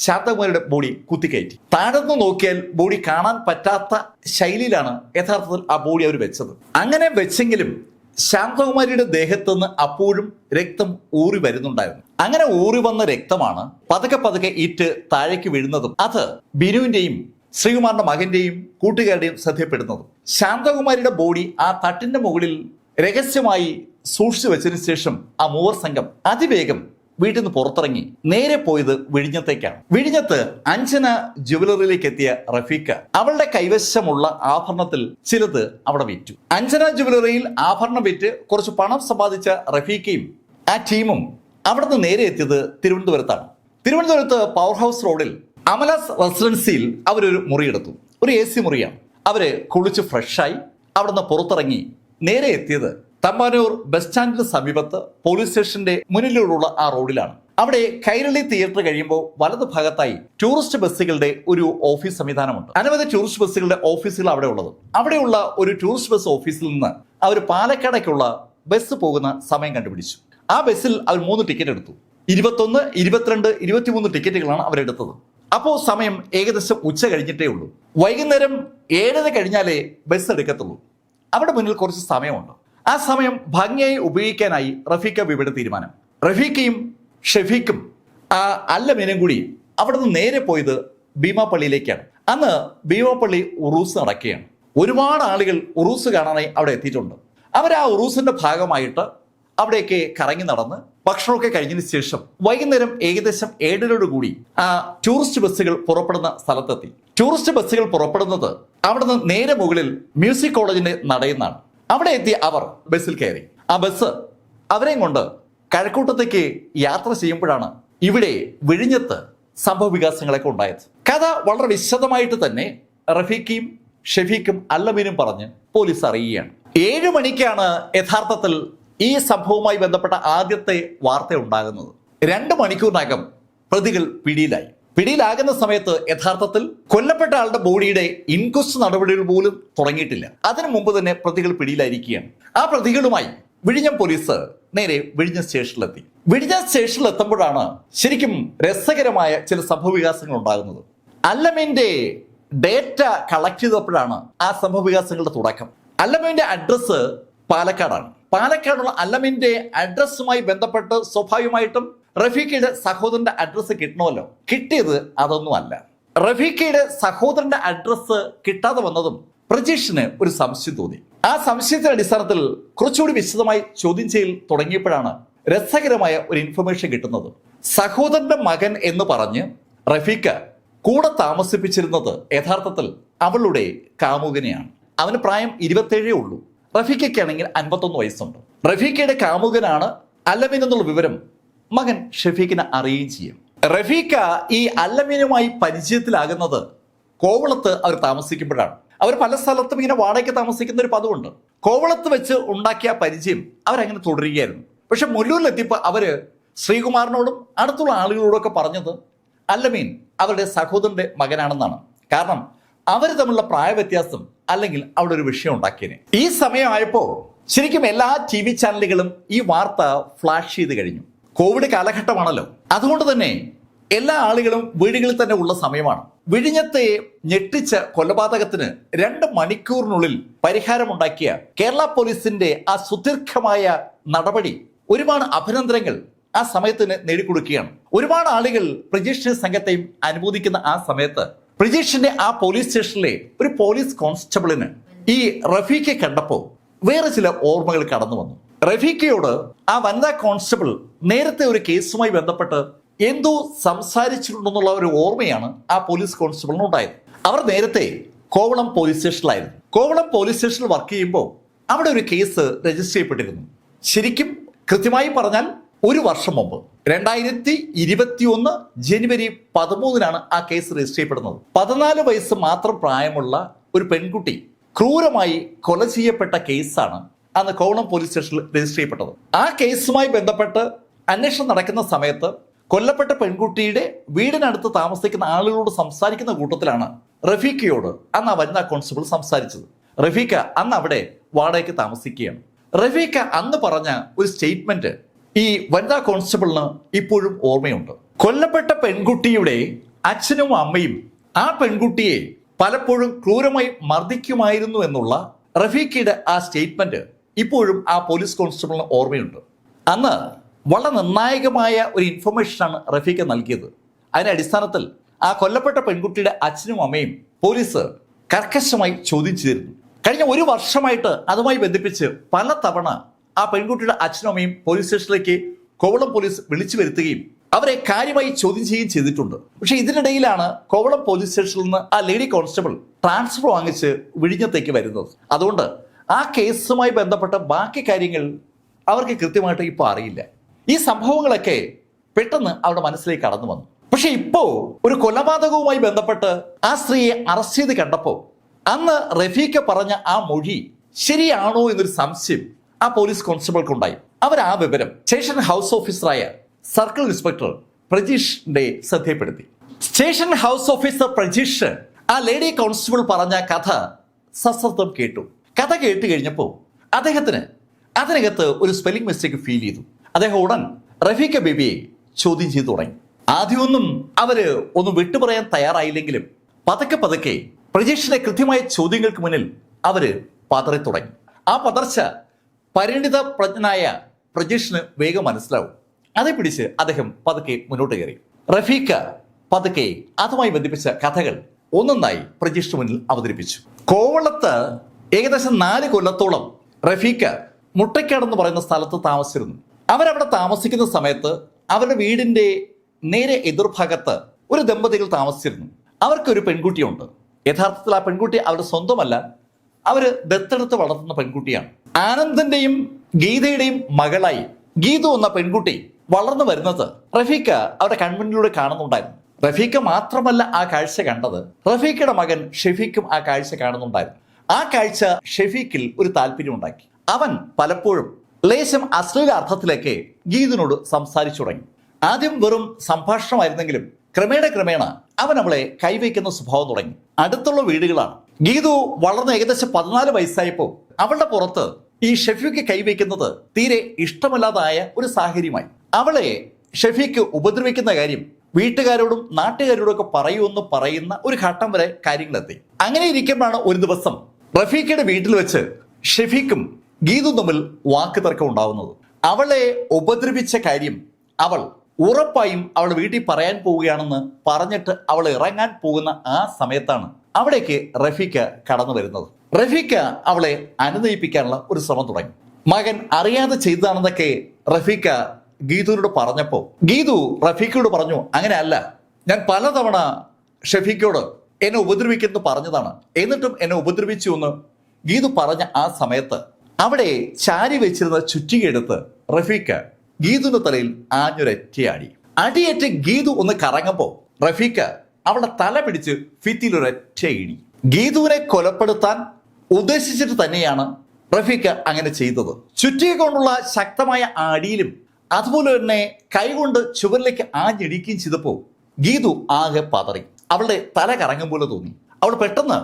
ശാന്തകുമാരിയുടെ ബോഡി കുത്തിക്കയറ്റി താഴെന്ന് നോക്കിയാൽ ബോഡി കാണാൻ പറ്റാത്ത ശൈലിയിലാണ് യഥാർത്ഥത്തിൽ ആ ബോഡി അവർ വെച്ചത്. അങ്ങനെ വെച്ചെങ്കിലും ശാന്തകുമാരിയുടെ ദേഹത്ത് നിന്ന് അപ്പോഴും രക്തം ഊറി വരുന്നുണ്ടായിരുന്നു. അങ്ങനെ ഊറി വന്ന രക്തമാണ് പതുക്കെ പതുക്കെ ഇറ്റ് താഴേക്ക് വീഴുന്നതും അത് ബിനുവിന്റെയും ശ്രീകുമാറിന്റെ മകന്റെയും കൂട്ടുകാരുടെയും ശ്രദ്ധയപ്പെടുന്നതും ശാന്തകുമാരിയുടെ ബോഡി ആ തട്ടിന്റെ മുകളിൽ രഹസ്യമായി സൂക്ഷിച്ചു വെച്ചതിന് ശേഷം ആ മൂവർ സംഘം അതിവേഗം വീട്ടിൽ നിന്ന് പുറത്തിറങ്ങി. നേരെ പോയത് വിഴിഞ്ഞത്തേക്കാണ്. വിഴിഞ്ഞത്ത് അഞ്ജന ജുവലറിയിലേക്ക് എത്തിയ റഫീഖ അവളുടെ കൈവശമുള്ള ആഭരണത്തിൽ ചിലത് അവിടെ വിറ്റു. അഞ്ജന ജുവലറിയിൽ ആഭരണം വിറ്റ് കുറച്ച് പണം സമ്പാദിച്ച റഫീഖയും ആ ടീമും അവിടെ നിന്ന് നേരെ എത്തിയത് തിരുവനന്തപുരത്താണ്. തിരുവനന്തപുരത്ത് പവർ ഹൗസ് റോഡിൽ അമലാസ് റെസിഡൻസിയിൽ അവരൊരു മുറിയെടുത്തു. ഒരു എ സി മുറിയാണ്. അവർ കുളിച്ച് ഫ്രഷായി അവിടുന്ന് പുറത്തിറങ്ങി നേരെ എത്തിയത് തമ്പാനൂർ ബസ് സ്റ്റാൻഡിന് സമീപത്ത് പോലീസ് സ്റ്റേഷന്റെ മുന്നിലൂടെയുള്ള ആ റോഡിലാണ് അവിടെ കൈരളി തിയേറ്റർ കഴിയുമ്പോൾ വലത് ഭാഗത്തായി ടൂറിസ്റ്റ് ബസ്സുകളുടെ ഒരു ഓഫീസ് സംവിധാനമുണ്ട്. അനവധി ടൂറിസ്റ്റ് ബസ്സുകളുടെ ഓഫീസുകൾ അവിടെ ഉള്ളത്. അവിടെയുള്ള ഒരു ടൂറിസ്റ്റ് ബസ് ഓഫീസിൽ നിന്ന് അവർ പാലക്കാടേക്കുള്ള ബസ് പോകുന്ന സമയം കണ്ടുപിടിച്ചു. ആ ബസ്സിൽ അവർ മൂന്ന് ടിക്കറ്റ് എടുത്തു. ഇരുപത്തൊന്ന് ഇരുപത്തിരണ്ട് ഇരുപത്തിമൂന്ന് ടിക്കറ്റുകളാണ് അവരെടുത്തത് അപ്പോൾ സമയം ഏകദേശം ഉച്ച കഴിഞ്ഞിട്ടേ ഉള്ളൂ. വൈകുന്നേരം ഏഴര കഴിഞ്ഞാലേ ബസ് എടുക്കത്തുള്ളൂ. അവിടെ മുന്നിൽ കുറച്ച് സമയമുണ്ട്. ആ സമയം ഭംഗിയായി ഉപയോഗിക്കാനായി റഫീഖ ബിബിയുടെ തീരുമാനം. റഫീഖയും ഷെഫീഖും ആ അല്ലമീനും കൂടി അവിടെ നിന്ന് നേരെ പോയത് ഭീമാപ്പള്ളിയിലേക്കാണ് അന്ന് ഭീമാപ്പള്ളി ഉറൂസ് നടക്കുകയാണ്. ഒരുപാട് ആളുകൾ ഉറൂസ് കാണാനായി അവിടെ എത്തിയിട്ടുണ്ട്. അവർ ആ ഉറൂസിന്റെ ഭാഗമായിട്ട് അവിടേക്ക് കറങ്ങി നടന്ന് ഭക്ഷണമൊക്കെ കഴിഞ്ഞതിന് ശേഷം വൈകുന്നേരം ഏകദേശം ഏഴരോട് കൂടി ആ ടൂറിസ്റ്റ് ബസ്സുകൾ പുറപ്പെടുന്ന സ്ഥലത്തെത്തി. ടൂറിസ്റ്റ് ബസ്സുകൾ പുറപ്പെടുന്നത് അവിടുന്ന് നേരെ മുകളിൽ മ്യൂസിക് കോളേജിന്റെ നടയുന്നാണ് അവിടെ എത്തി അവർ ബസ്സിൽ കയറി. ആ ബസ് അവരെയും കൊണ്ട് കഴക്കൂട്ടത്തേക്ക് യാത്ര ചെയ്യുമ്പോഴാണ് ഇവിടെ വിഴിഞ്ഞത്ത് സംഭവ വികാസങ്ങളൊക്കെ ഉണ്ടായത്. കഥ വളരെ വിശദമായിട്ട് തന്നെ റഫീഖയും ഷെഫീഖും അല്ലമീനും പറഞ്ഞ് പോലീസ് അറിയുകയാണ്. ഏഴു മണിക്കാണ് യഥാർത്ഥത്തിൽ ഈ സംഭവവുമായി ബന്ധപ്പെട്ട ആദ്യത്തെ വാർത്ത ഉണ്ടാകുന്നത്. രണ്ട് മണിക്കൂറിനകം പ്രതികൾ പിടിയിലായി. പിടിയിലാകുന്ന സമയത്ത് യഥാർത്ഥത്തിൽ കൊല്ലപ്പെട്ട ആളുടെ ബോഡിയുടെ ഇൻക്വസ്റ്റ് നടപടികൾ പോലും തുടങ്ങിയിട്ടില്ല. അതിനു മുമ്പ് തന്നെ പ്രതികൾ പിടിയിലായിരിക്കുകയാണ്. ആ പ്രതികളുമായി വിഴിഞ്ഞം പോലീസ് നേരെ വിഴിഞ്ഞ സ്റ്റേഷനിലെത്തി. വിഴിഞ്ഞ സ്റ്റേഷനിൽ എത്തുമ്പോഴാണ് ശരിക്കും രസകരമായ ചില സംഭവവികാസങ്ങൾ ഉണ്ടാകുന്നത്. അല്ലമേന്റെ ഡേറ്റ കളക്ട് ചെയ്തപ്പോഴാണ് ആ സംഭവവികാസങ്ങളുടെ തുടക്കം. അല്ലമേന്റെ അഡ്രസ്സ് പാലക്കാടാണ്. പാലക്കാടുള്ള അല്ലമിന്റെ അഡ്രസ്സുമായി ബന്ധപ്പെട്ട് സ്വാഭാവികമായിട്ടും റഫീഖയുടെ സഹോദരന്റെ അഡ്രസ്സ് കിട്ടണമല്ലോ. കിട്ടിയത് അതൊന്നുമല്ല. റഫീഖയുടെ സഹോദരന്റെ അഡ്രസ്സ് കിട്ടാതെ വന്നതും പ്രജീഷിന് ഒരു സംശയം തോന്നി. ആ സംശയത്തിന്റെ അടിസ്ഥാനത്തിൽ കുറച്ചുകൂടി വിശദമായി ചോദ്യം ചെയ്യൽ തുടങ്ങിയപ്പോഴാണ് രസകരമായ ഒരു ഇൻഫർമേഷൻ കിട്ടുന്നത്. സഹോദരന്റെ മകൻ എന്ന് പറഞ്ഞ് റഫീഖ കൂടെ താമസിപ്പിച്ചിരുന്നത് യഥാർത്ഥത്തിൽ അവളുടെ കാമുകനെയാണ്. അവന് പ്രായം ഇരുപത്തേഴേ ഉള്ളൂ. റഫീഖയ്ക്കാണെങ്കിൽ അൻപത്തൊന്ന് വയസ്സുണ്ട്. റഫീഖയുടെ കാമുകനാണ് അലമിൻ എന്നുള്ള വിവരം മകൻ ഷഫീഖിനെ അറിയുകയും ചെയ്യും. റഫീഖ ഈ അല്ലമീനുമായി പരിചയത്തിലാകുന്നത് കോവളത്ത് അവർ താമസിക്കുമ്പോഴാണ്. അവർ പല സ്ഥലത്തും ഇങ്ങനെ വാടകയ്ക്ക് താമസിക്കുന്ന ഒരു പദമുണ്ട് കോവളത്ത് വെച്ച് ഉണ്ടാക്കിയ പരിചയം അവരങ്ങനെ തുടരുകയായിരുന്നു. പക്ഷെ മുല്ലൂരിലെത്തിയപ്പോൾ അവർ ശ്രീകുമാറിനോടും അടുത്തുള്ള ആളുകളോടൊക്കെ പറഞ്ഞത് അല്ലമീൻ അവരുടെ സഹോദരന്റെ മകനാണെന്നാണ്. കാരണം അവർ തമ്മിലുള്ള പ്രായ വ്യത്യാസം അല്ലെങ്കിൽ അവിടെ ഒരു വിഷയം ഉണ്ടാക്കിയനെ. ഈ സമയമായപ്പോൾ ശരിക്കും എല്ലാ ടി വി ചാനലുകളും ഈ വാർത്ത ഫ്ലാഷ് ചെയ്ത് കഴിഞ്ഞു. കോവിഡ് കാലഘട്ടമാണല്ലോ. അതുകൊണ്ട് തന്നെ എല്ലാ ആളുകളും വീടുകളിൽ തന്നെ ഉള്ള സമയമാണ്. വിഴിഞ്ഞത്തെ ഞെട്ടിച്ച കൊലപാതകത്തിന് രണ്ട് മണിക്കൂറിനുള്ളിൽ പരിഹാരമുണ്ടാക്കിയ കേരള പോലീസിന്റെ ആ സുദീർഘമായ നടപടി ഒരുപാട് അഭിനന്ദനങ്ങൾ ആ സമയത്തിന് നേടിക്കൊടുക്കുകയാണ്. ഒരുപാട് ആളുകൾ പ്രജീഷ് സംഘത്തെയും അനുമോദിക്കുന്ന ആ സമയത്ത് പ്രജീഷിന്റെ ആ പോലീസ് സ്റ്റേഷനിലെ ഒരു പോലീസ് കോൺസ്റ്റബിളിന് ഈ റഫീഖെ കണ്ടപ്പോൾ വേറെ ചില ഓർമ്മകൾ കടന്നു വന്നു. റഫീഖയോട് ആ വനിതാ കോൺസ്റ്റബിൾ നേരത്തെ ഒരു കേസുമായി ബന്ധപ്പെട്ട് എന്തോ സംസാരിച്ചിട്ടുണ്ടെന്നുള്ള ഒരു ഓർമ്മയാണ് ആ പോലീസ് കോൺസ്റ്റബിളിന് ഉണ്ടായത്. അവർ നേരത്തെ കോവളം പോലീസ് സ്റ്റേഷനിലായിരുന്നു. കോവളം പോലീസ് സ്റ്റേഷനിൽ വർക്ക് ചെയ്യുമ്പോൾ അവിടെ ഒരു കേസ് രജിസ്റ്റർ ചെയ്യപ്പെട്ടിരുന്നു. ശരിക്കും കൃത്യമായി പറഞ്ഞാൽ ഒരു വർഷം മുമ്പ് രണ്ടായിരത്തി ഇരുപത്തിയൊന്ന് ജനുവരി പതിമൂന്നിനാണ് ആ കേസ് രജിസ്റ്റർ ചെയ്യപ്പെടുന്നത്. പതിനാല് വയസ്സ് മാത്രം പ്രായമുള്ള ഒരു പെൺകുട്ടി ക്രൂരമായി കൊല ചെയ്യപ്പെട്ട കേസാണ് അന്ന് കോവളം പോലീസ് സ്റ്റേഷനിൽ രജിസ്റ്റർ ചെയ്യപ്പെട്ടത്. ആ കേസുമായി ബന്ധപ്പെട്ട് അന്വേഷണം നടക്കുന്ന സമയത്ത് കൊല്ലപ്പെട്ട പെൺകുട്ടിയുടെ വീടിനടുത്ത് താമസിക്കുന്ന ആളുകളോട് സംസാരിക്കുന്ന കൂട്ടത്തിലാണ് റഫീഖയോട് അന്ന് ആ വനിതാ കോൺസ്റ്റബിൾ സംസാരിച്ചത്. റഫീഖ അന്ന് അവിടെ വാടകയ്ക്ക് താമസിക്കുകയാണ്. റഫീഖ അന്ന് പറഞ്ഞ ഒരു സ്റ്റേറ്റ്മെന്റ് ഈ വനിതാ കോൺസ്റ്റബിളിന് ഇപ്പോഴും ഓർമ്മയുണ്ട്. കൊല്ലപ്പെട്ട പെൺകുട്ടിയുടെ അച്ഛനും അമ്മയും ആ പെൺകുട്ടിയെ പലപ്പോഴും ക്രൂരമായി മർദ്ദിക്കുമായിരുന്നു എന്നുള്ള റഫീഖയുടെ ആ സ്റ്റേറ്റ്മെന്റ് ഇപ്പോഴും ആ പോലീസ് കോൺസ്റ്റബിളിന് ഓർമ്മയുണ്ട്. അന്ന് വളരെ നിർണായകമായ ഒരു ഇൻഫർമേഷനാണ് റഫീഖ നൽകിയത്. അതിന്റെ അടിസ്ഥാനത്തിൽ ആ കൊല്ലപ്പെട്ട പെൺകുട്ടിയുടെ അച്ഛനും അമ്മയും പോലീസ് കർക്കശമായി ചോദ്യം ചെയ്തിരുന്നു. കഴിഞ്ഞ ഒരു വർഷമായിട്ട് അതുമായി ബന്ധിപ്പിച്ച് പല തവണ ആ പെൺകുട്ടിയുടെ അച്ഛനും അമ്മയും പോലീസ് സ്റ്റേഷനിലേക്ക് കോവളം പോലീസ് വിളിച്ചു വരുത്തുകയും അവരെ കാര്യമായി ചോദ്യം ചെയ്യുകയും ചെയ്തിട്ടുണ്ട്. പക്ഷെ ഇതിനിടയിലാണ് കോവളം പോലീസ് സ്റ്റേഷനിൽ നിന്ന് ആ ലേഡി കോൺസ്റ്റബിൾ ട്രാൻസ്ഫർ വാങ്ങിച്ച് വിഴിഞ്ഞത്തേക്ക് വരുന്നത്. അതുകൊണ്ട് ആ കേസുമായി ബന്ധപ്പെട്ട ബാക്കി കാര്യങ്ങൾ അവർക്ക് കൃത്യമായിട്ട് ഇപ്പോൾ അറിയില്ല. ഈ സംഭവങ്ങളൊക്കെ പെട്ടെന്ന് അവരുടെ മനസ്സിലേക്ക് കടന്നു വന്നു. പക്ഷെ ഇപ്പോ ഒരു കൊലപാതകവുമായി ബന്ധപ്പെട്ട് ആ സ്ത്രീയെ അറസ്റ്റ് ചെയ്ത് കണ്ടപ്പോ അന്ന് റഫീഖ പറഞ്ഞ ആ മൊഴി ശരിയാണോ എന്നൊരു സംശയം ആ പോലീസ് കോൺസ്റ്റബിൾക്കുണ്ടായി. അവർ ആ വിവരം സ്റ്റേഷൻ ഹൗസ് ഓഫീസറായ സർക്കിൾ ഇൻസ്പെക്ടർ പ്രജീഷിന്റെ ശ്രദ്ധയപ്പെടുത്തി. സ്റ്റേഷൻ ഹൗസ് ഓഫീസർ പ്രജീഷ് ആ ലേഡി കോൺസ്റ്റബിൾ പറഞ്ഞ കഥ സശ്രദ്ധം കേട്ടു. കഥ കേട്ട് കഴിഞ്ഞപ്പോൾ അദ്ദേഹത്തിന് അതിനകത്ത് ഒരു സ്പെല്ലിംഗ് മിസ്റ്റേക്ക് ഫീൽ ചെയ്തു. അദ്ദേഹം ഉടൻ റഫീഖ ബേബിയെ ചോദ്യം ചെയ്തു തുടങ്ങി. ആദ്യമൊന്നും അവർ ഒന്നും വിട്ടുപറയാൻ തയ്യാറായില്ലെങ്കിലും പതുക്കെ പതുക്കെ പ്രജീഷിന്റെ കൃത്യമായ ചോദ്യങ്ങൾക്ക് മുന്നിൽ അവർ പതറി തുടങ്ങി. ആ പതർച്ച പരിണിത പ്രജ്ഞനായ പ്രജീഷിന് വേഗം മനസ്സിലാവും. അതേ പിടിച്ച് അദ്ദേഹം പതുക്കെ മുന്നോട്ട് കയറി. റഫീഖ പതുക്കെ അതുമായി ബന്ധിപ്പിച്ച കഥകൾ ഒന്നൊന്നായി പ്രജീഷിന് മുന്നിൽ അവതരിപ്പിച്ചു. കോവളത്ത് ഏകദേശം നാല് കൊല്ലത്തോളം റഫീഖ മുട്ടയ്ക്കാടെന്ന് പറയുന്ന സ്ഥലത്ത് താമസിച്ചിരുന്നു. അവരവിടെ താമസിക്കുന്ന സമയത്ത് അവരുടെ വീടിന്റെ നേരെ എതിർഭാഗത്ത് ഒരു ദമ്പതികൾ താമസിച്ചിരുന്നു. അവർക്കൊരു പെൺകുട്ടിയുണ്ട്. യഥാർത്ഥത്തിൽ ആ പെൺകുട്ടി അവരുടെ സ്വന്തമല്ല. അവർ ദത്തെടുത്ത് വളർത്തുന്ന പെൺകുട്ടിയാണ്. ആനന്ദന്റെയും ഗീതയുടെയും മകളായി ഗീതു എന്ന പെൺകുട്ടി വളർന്നു വരുന്നത് റഫീഖ അവരുടെ കൺവെന്റിലൂടെ കാണുന്നുണ്ടായിരുന്നു. റഫീഖ മാത്രമല്ല ആ കാഴ്ച കണ്ടത്. റഫീഖയുടെ മകൻ ഷെഫീഖും ആ കാഴ്ച കാണുന്നുണ്ടായിരുന്നു. ആ കാഴ്ച ഷെഫീഖിൽ ഒരു താല്പര്യം ഉണ്ടാക്കി അവൻ പലപ്പോഴും ലേശം അശ്ലീല അർത്ഥത്തിലേക്ക് ഗീതിനോട് സംസാരിച്ചു തുടങ്ങി. ആദ്യം വെറും സംഭാഷണമായിരുന്നെങ്കിലും ക്രമേണ ക്രമേണ അവൻ അവളെ കൈവയ്ക്കുന്ന സ്വഭാവം തുടങ്ങി. അടുത്തുള്ള വീടുകളാണ്. ഗീതു വളർന്ന് ഏകദേശം പതിനാല് വയസ്സായപ്പോൾ അവളുടെ പുറത്ത് ഈ ഷെഫിക്ക് കൈവയ്ക്കുന്നത് തീരെ ഇഷ്ടമല്ലാതായ ഒരു സാഹചര്യമായി. അവളെ ഷെഫിക്ക് ഉപദ്രവിക്കുന്ന കാര്യം വീട്ടുകാരോടും നാട്ടുകാരോടും ഒക്കെ പറയുമെന്ന് പറയുന്ന ഒരു ഘട്ടം വരെ കാര്യങ്ങളെത്തി. അങ്ങനെ ഇരിക്കുമ്പോഴാണ് ഒരു ദിവസം റഫീഖയുടെ വീട്ടിൽ വെച്ച് ഷെഫീഖും ഗീതും തമ്മിൽ വാക്ക് തർക്കം ഉണ്ടാവുന്നത്. അവളെ ഉപദ്രവിച്ച കാര്യം അവൾ ഉറപ്പായും അവൾ വീട്ടിൽ പറയാൻ പോവുകയാണെന്ന് പറഞ്ഞിട്ട് അവൾ ഇറങ്ങാൻ പോകുന്ന ആ സമയത്താണ് അവിടേക്ക് റഫീഖ കടന്നു വരുന്നത്. റഫീഖ അവളെ അനുനയിപ്പിക്കാനുള്ള ഒരു ശ്രമം തുടങ്ങി. മകൻ അറിയാതെ ചെയ്തതാണെന്നൊക്കെ റഫീഖ ഗീതുവിനോട് പറഞ്ഞപ്പോൾ ഗീതു റഫീഖയോട് പറഞ്ഞു അങ്ങനെ അല്ല ഞാൻ പലതവണ ഷഫീഖയോട് എന്നെ ഉപദ്രവിക്കുന്നു പറഞ്ഞതാണ്. എന്നിട്ടും എന്നെ ഉപദ്രവിച്ചു എന്ന് ഗീതു പറഞ്ഞ ആ സമയത്ത് അവിടെ ചാരി വെച്ചിരുന്ന ചുറ്റികയെടുത്ത് റഫീഖ ഗീതുവിന്റെ തലയിൽ ആഞ്ഞൊരറ്റയാടി. അടിയേറ്റ് ഗീതു ഒന്ന് കറങ്ങുമ്പോൾ റഫീഖ അവളുടെ തല പിടിച്ച് ഫിത്തിലൊരൊറ്റ ഇടി ഗീതുവിനെ കൊലപ്പെടുത്താൻ ഉദ്ദേശിച്ചിട്ട് തന്നെയാണ് റഫീഖ അങ്ങനെ ചെയ്തത്. ചുറ്റിക കൊണ്ടുള്ള ശക്തമായ അടിയിലും അതുപോലെ തന്നെ കൈകൊണ്ട് ചുവരിലേക്ക് ആഞ്ഞിടിക്കുകയും ചെയ്തപ്പോൾ ഗീതു ആകെ പതറി. അവളുടെ തല കറങ്ങും പോലെ തോന്നി. അവൾ പെട്ടെന്ന്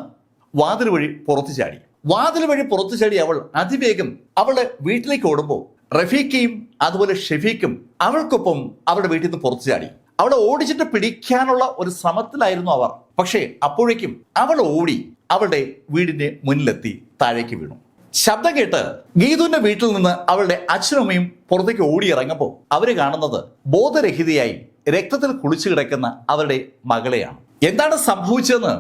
വാതിൽ വഴി പുറത്തു ചാടി. വാതിൽ വഴി പുറത്തു ചാടി അവൾ അതിവേഗം അവളുടെ വീട്ടിലേക്ക് ഓടുമ്പോൾ റഫീഖയും അതുപോലെ ഷെഫീഖും അവൾക്കൊപ്പം അവരുടെ വീട്ടിൽ നിന്ന് പുറത്തു ചാടി. അവളെ ഓടിച്ചിട്ട് പിടിക്കാനുള്ള ഒരു ശ്രമത്തിലായിരുന്നു അവർ. പക്ഷേ അപ്പോഴേക്കും അവൾ ഓടി അവളുടെ വീടിന്റെ മുന്നിലെത്തി താഴേക്ക് വീണു. ശബ്ദം കേട്ട് ഗീതുവിന്റെ വീട്ടിൽ നിന്ന് അവളുടെ അച്ഛനമ്മയും പുറത്തേക്ക് ഓടി ഇറങ്ങുമ്പോൾ അവർ കാണുന്നത് ബോധരഹിതയായി രക്തത്തിൽ കുളിച്ചു കിടക്കുന്ന അവരുടെ മകളെയാണ്. എന്താണ് സംഭവിച്ചതെന്ന്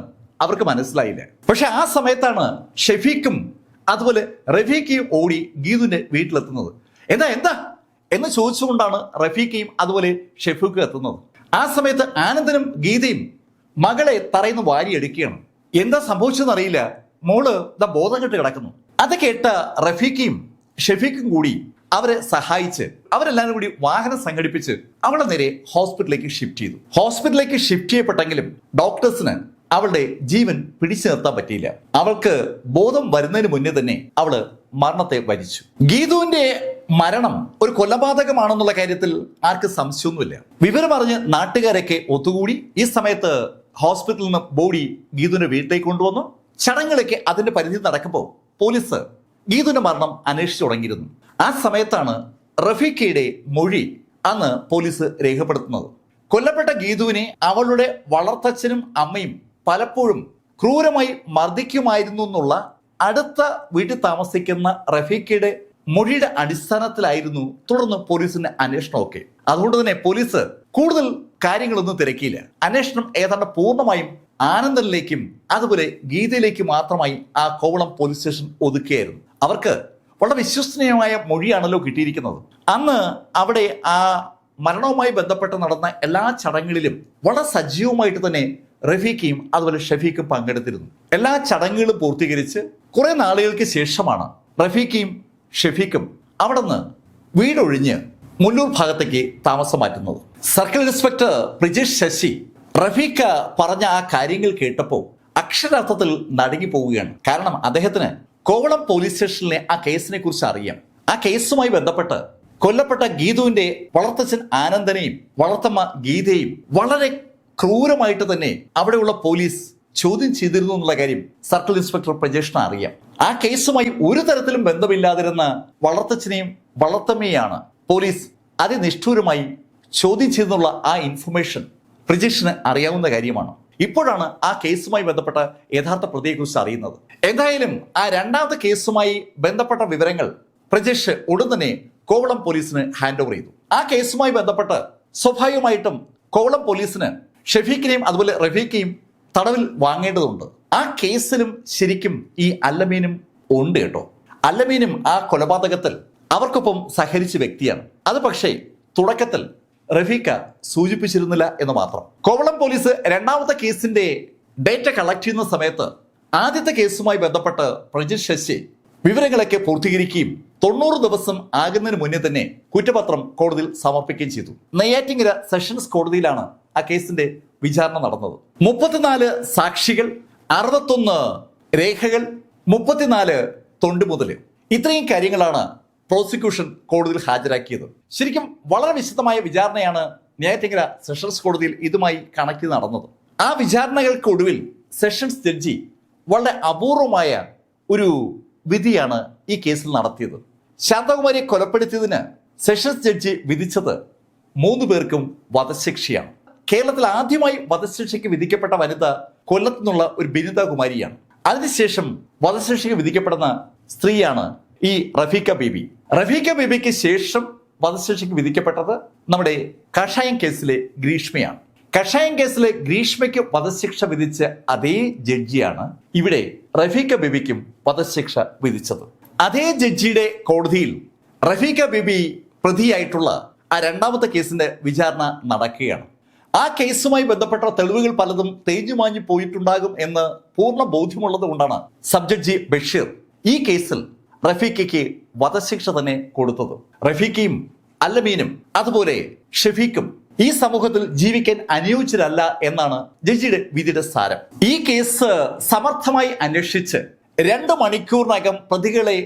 അവർക്ക് മനസ്സിലായില്ല. പക്ഷെ ആ സമയത്താണ് ഷെഫീഖും അതുപോലെ റഫീഖയും ഓടി ഗീതുവിന്റെ വീട്ടിലെത്തുന്നത്. എന്താ എന്താ? എന്ന് ചോദിച്ചുകൊണ്ടാണ് റഫീഖയും അതുപോലെ ഷെഫീഖും എത്തുന്നത്. ആ സമയത്ത് ആനന്ദനും ഗീതയും മകളെ തറയിന്ന് വാരിയെടുക്കുകയാണ്. എന്താ സംഭവിച്ചതെന്ന് അറിയില്ല. മോൾ ദ ബോധം കെട്ട് കിടക്കുന്നു. അത് കേട്ട റഫീഖയും ഷെഫീഖും കൂടി അവരെ സഹായിച്ച് അവരെല്ലാവരും കൂടി വാഹനം സംഘടിപ്പിച്ച് അവളെ നേരെ ഹോസ്പിറ്റലിലേക്ക് ഷിഫ്റ്റ് ചെയ്തു. ഹോസ്പിറ്റലിലേക്ക് ഷിഫ്റ്റ് ചെയ്യപ്പെട്ടെങ്കിലും ഡോക്ടേഴ്സിന് അവളുടെ ജീവൻ പിടിച്ചു നിർത്താൻ പറ്റിയില്ല. അവൾക്ക് ബോധം വരുന്നതിന് മുന്നേ തന്നെ അവൾ മരണത്തെ വരിച്ചു. ഗീതുവിന്റെ മരണം ഒരു കൊലപാതകമാണെന്നുള്ള കാര്യത്തിൽ ആർക്ക് സംശയമൊന്നുമില്ല. വിവരമറിഞ്ഞ് നാട്ടുകാരൊക്കെ ഒത്തുകൂടി ഈ സമയത്ത് ഹോസ്പിറ്റലിൽ നിന്ന് ബോഡി ഗീതുവിന്റെ വീട്ടിലേക്ക് കൊണ്ടുവന്നു. ചടങ്ങുകളൊക്കെ അതിന്റെ പരിധി നടക്കുമ്പോൾ പോലീസ് ഗീതുവിന്റെ മരണം അന്വേഷിച്ചു തുടങ്ങിയിരുന്നു. ആ സമയത്താണ് റഫീഖയുടെ മൊഴി അന്ന് പോലീസ് രേഖപ്പെടുത്തുന്നത്. കൊല്ലപ്പെട്ട ഗീതുവിനെ അവളുടെ വളർത്തച്ഛനും അമ്മയും പലപ്പോഴും ക്രൂരമായി മർദ്ദിക്കുമായിരുന്നു എന്നുള്ള അടുത്ത വീട്ടിൽ താമസിക്കുന്ന റഫീഖയുടെ മൊഴിയുടെ അടിസ്ഥാനത്തിലായിരുന്നു തുടർന്ന് പോലീസിന്റെ അന്വേഷണം അന്വേഷണമൊക്കെ അതുകൊണ്ട് തന്നെ പോലീസ് കൂടുതൽ കാര്യങ്ങളൊന്നും തിരക്കിയില്ല. അന്വേഷണം ഏതാണ്ട് പൂർണമായും ആനന്ദനിലേക്കും അതുപോലെ ഗീതയിലേക്ക് മാത്രമായി ആ കോവളം പോലീസ് സ്റ്റേഷൻ ഒതുക്കിയായിരുന്നു. അവർക്ക് വളരെ വിശ്വസനീയമായ മൊഴിയാണല്ലോ കിട്ടിയിരിക്കുന്നത്. അന്ന് അവിടെ ആ മരണവുമായി ബന്ധപ്പെട്ട് നടന്ന എല്ലാ ചടങ്ങുകളിലും വളരെ സജീവമായിട്ട് തന്നെ റഫീഖയും അതുപോലെ ഷഫീഖും പങ്കെടുത്തിരുന്നു. എല്ലാ ചടങ്ങുകളും പൂർത്തീകരിച്ച് കുറെ നാളുകൾക്ക് ശേഷമാണ് റഫീഖയും ഷഫീഖും അവിടെ നിന്ന് വീടൊഴിഞ്ഞ് മുല്ലൂർ ഭാഗത്തേക്ക് താമസം മാറ്റുന്നത്. സർക്കിൾ ഇൻസ്പെക്ടർ ബ്രിജേഷ് ശശി റഫീഖ പറഞ്ഞ ആ കാര്യങ്ങൾ കേട്ടപ്പോൾ അക്ഷരാർത്ഥത്തിൽ നടുങ്ങി പോവുകയാണ്. കാരണം അദ്ദേഹത്തിന് കോവളം പോലീസ് സ്റ്റേഷനിലെ ആ കേസിനെ കുറിച്ച് അറിയാം. ആ കേസുമായി ബന്ധപ്പെട്ട് കൊല്ലപ്പെട്ട ഗീതുവിന്റെ വളർത്തച്ഛൻ ആനന്ദനെയും വളർത്തമ്മ ഗീതയെയും വളരെ ക്രൂരമായിട്ട് തന്നെ അവിടെയുള്ള പോലീസ് ചോദ്യം ചെയ്തിരുന്നു എന്നുള്ള കാര്യം സർക്കിൾ ഇൻസ്പെക്ടർ പ്രജേഷിന് അറിയാം. ആ കേസുമായി ഒരു തരത്തിലും ബന്ധമില്ലാതിരുന്ന വളർത്തച്ഛനെയും വളർത്തമ്മയെയാണ് പോലീസ് അതിനിഷ്ഠൂരമായി ചോദ്യം ചെയ്തെന്നുള്ള ആ ഇൻഫർമേഷൻ പ്രജേഷിന് അറിയാവുന്ന കാര്യമാണ്. ഇപ്പോഴാണ് ആ കേസുമായി ബന്ധപ്പെട്ട യഥാർത്ഥ പ്രതിയെക്കുറിച്ച് അറിയുന്നത്. എന്തായാലും ആ രണ്ടാമത്തെ കേസുമായി ബന്ധപ്പെട്ട വിവരങ്ങൾ പ്രജേഷ് ഉടൻ തന്നെ കോവളം പോലീസിന് ഹാൻഡ് ഓവർ ചെയ്തു. ആ കേസുമായി ബന്ധപ്പെട്ട് സ്വാഭാവികമായിട്ടും കോവളം പോലീസിന് ഷെഫീഖിനെയും അതുപോലെ റഫീഖിനെയും തടവിൽ വാങ്ങേണ്ടതുണ്ട്. ആ കേസിലും ശരിക്കും ഈ അല്ലമീനും ഉണ്ട് കേട്ടോ. അല്ലമീനും ആ കൊലപാതകത്തിൽ അവർക്കൊപ്പം സഹരിച്ച വ്യക്തിയാണ്. അത് പക്ഷേ തുടക്കത്തിൽ റഫീഖ സൂചിപ്പിച്ചിരുന്നില്ല എന്ന് മാത്രം. കോവളം പോലീസ് രണ്ടാമത്തെ കേസിന്റെ ഡേറ്റ കളക്ട് ചെയ്യുന്ന സമയത്ത് ആദ്യത്തെ കേസുമായി ബന്ധപ്പെട്ട് പ്രജിത് ശശി വിവരങ്ങളൊക്കെ പൂർത്തീകരിക്കുകയും തൊണ്ണൂറ് ദിവസം ആകുന്നതിന് മുന്നേ തന്നെ കുറ്റപത്രം കോടതിയിൽ സമർപ്പിക്കുകയും ചെയ്തു. നെയ്യാറ്റിങ്കര സെഷൻസ് കോടതിയിലാണ് ആ കേസിന്റെ വിചാരണ നടന്നത്. മുപ്പത്തിനാല് സാക്ഷികൾ അറുപത്തൊന്ന് രേഖകൾ മുപ്പത്തിനാല് മുതൽ. ഇത്രയും കാര്യങ്ങളാണ് പ്രോസിക്യൂഷൻ കോടതിയിൽ ഹാജരാക്കിയത്. ശരിക്കും വളരെ വിശദമായ വിചാരണയാണ് ന്യായത്തിങ്കര സെഷൻസ് കോടതിയിൽ ഇതുമായി കണക്കി നടന്നത്. ആ വിചാരണകൾക്കൊടുവിൽ സെഷൻസ് ജഡ്ജി വളരെ അപൂർവമായ ഒരു വിധിയാണ് ഈ കേസിൽ നടത്തിയത്. ശാന്തകുമാരിയെ കൊലപ്പെടുത്തിയതിന് സെഷൻസ് ജഡ്ജി വിധിച്ചത് മൂന്ന് പേർക്കും വധശിക്ഷയാണ്. കേരളത്തിൽ ആദ്യമായി വധശിക്ഷയ്ക്ക് വിധിക്കപ്പെട്ട വനിത കൊല്ലത്തു നിന്നുള്ള ഒരു ബിനിത കുമാരിയാണ്. അതിനുശേഷം വധശിക്ഷയ്ക്ക് വിധിക്കപ്പെടുന്ന സ്ത്രീയാണ് ഈ റഫീഖ ബീബി. റഫീഖ ബീബിക്ക് ശേഷം വധശിക്ഷയ്ക്ക് വിധിക്കപ്പെട്ടത് നമ്മുടെ കഷായം കേസിലെ ഗ്രീഷ്മയാണ്. കഷായം കേസിലെ ഗ്രീഷ്മയ്ക്ക് വധശിക്ഷ വിധിച്ച അതേ ജഡ്ജിയാണ് ഇവിടെ റഫീഖ ബീബിക്കും വധശിക്ഷ വിധിച്ചത്. അതേ ജഡ്ജിയുടെ കോടതിയിൽ റഫീഖ ബീബി പ്രതിയായിട്ടുള്ള ആ രണ്ടാമത്തെ കേസിന്റെ വിചാരണ നടക്കുകയാണ്. ആ കേസുമായി ബന്ധപ്പെട്ട തെളിവുകൾ പലതും തേഞ്ഞു മാഞ്ഞു പോയിട്ടുണ്ടാകും എന്ന് പൂർണ ബോധ്യമുള്ളത് കൊണ്ടാണ് സബ് ബഷീർ ഈ കേസിൽ റഫീഖയ്ക്ക് വധശിക്ഷ തന്നെ കൊടുത്തത്. റഫീഖയും അല്ലമീനും അതുപോലെ ഷഫീഖും ഈ സമൂഹത്തിൽ ജീവിക്കാൻ അനുയോജ്യരല്ല എന്നാണ് ജഡ്ജിയുടെ വിധിയുടെ സാരം. ഈ കേസ് സമർത്ഥമായി അന്വേഷിച്ച് രണ്ട് മണിക്കൂറിനകം പ്രതികളെ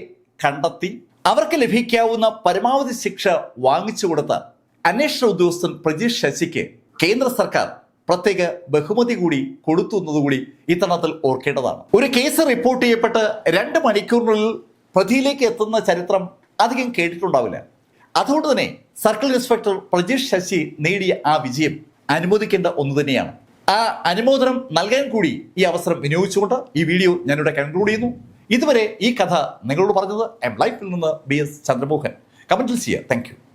കണ്ടെത്തി അവർക്ക് ലഭിക്കാവുന്ന പരമാവധി ശിക്ഷ വാങ്ങിച്ചു കൊടുത്ത അന്വേഷണ ഉദ്യോഗസ്ഥൻ പ്രജീഷ് ശശിക്ക് കേന്ദ്ര സർക്കാർ പ്രത്യേക ബഹുമതി കൂടി കൊടുത്തു എന്നതുകൂടി ഓർക്കേണ്ടതാണ്. ഒരു കേസ് റിപ്പോർട്ട് ചെയ്യപ്പെട്ട് രണ്ട് മണിക്കൂറിനുള്ളിൽ പ്രതിയിലേക്ക് എത്തുന്ന ചരിത്രം അധികം കേട്ടിട്ടുണ്ടാവില്ല. അതുകൊണ്ട് തന്നെ സർക്കിൾ ഇൻസ്പെക്ടർ പ്രജീഷ് ശശി നേടിയ ആ വിജയം അനുമോദിക്കേണ്ട ഒന്ന് തന്നെയാണ്. ആ അനുമോദനം നൽകാൻ കൂടി ഈ അവസരം വിനിയോഗിച്ചുകൊണ്ട് ഈ വീഡിയോ ഞാനിവിടെ കൺക്ലൂഡ് ചെയ്യുന്നു. ഇതുവരെ ഈ കഥ നിങ്ങളോട് പറഞ്ഞത് എം ലൈഫിൽ നിന്ന് ബി എസ് ചന്ദ്രമോഹൻ. കമന്റിൽ ചെയ്യുക. താങ്ക്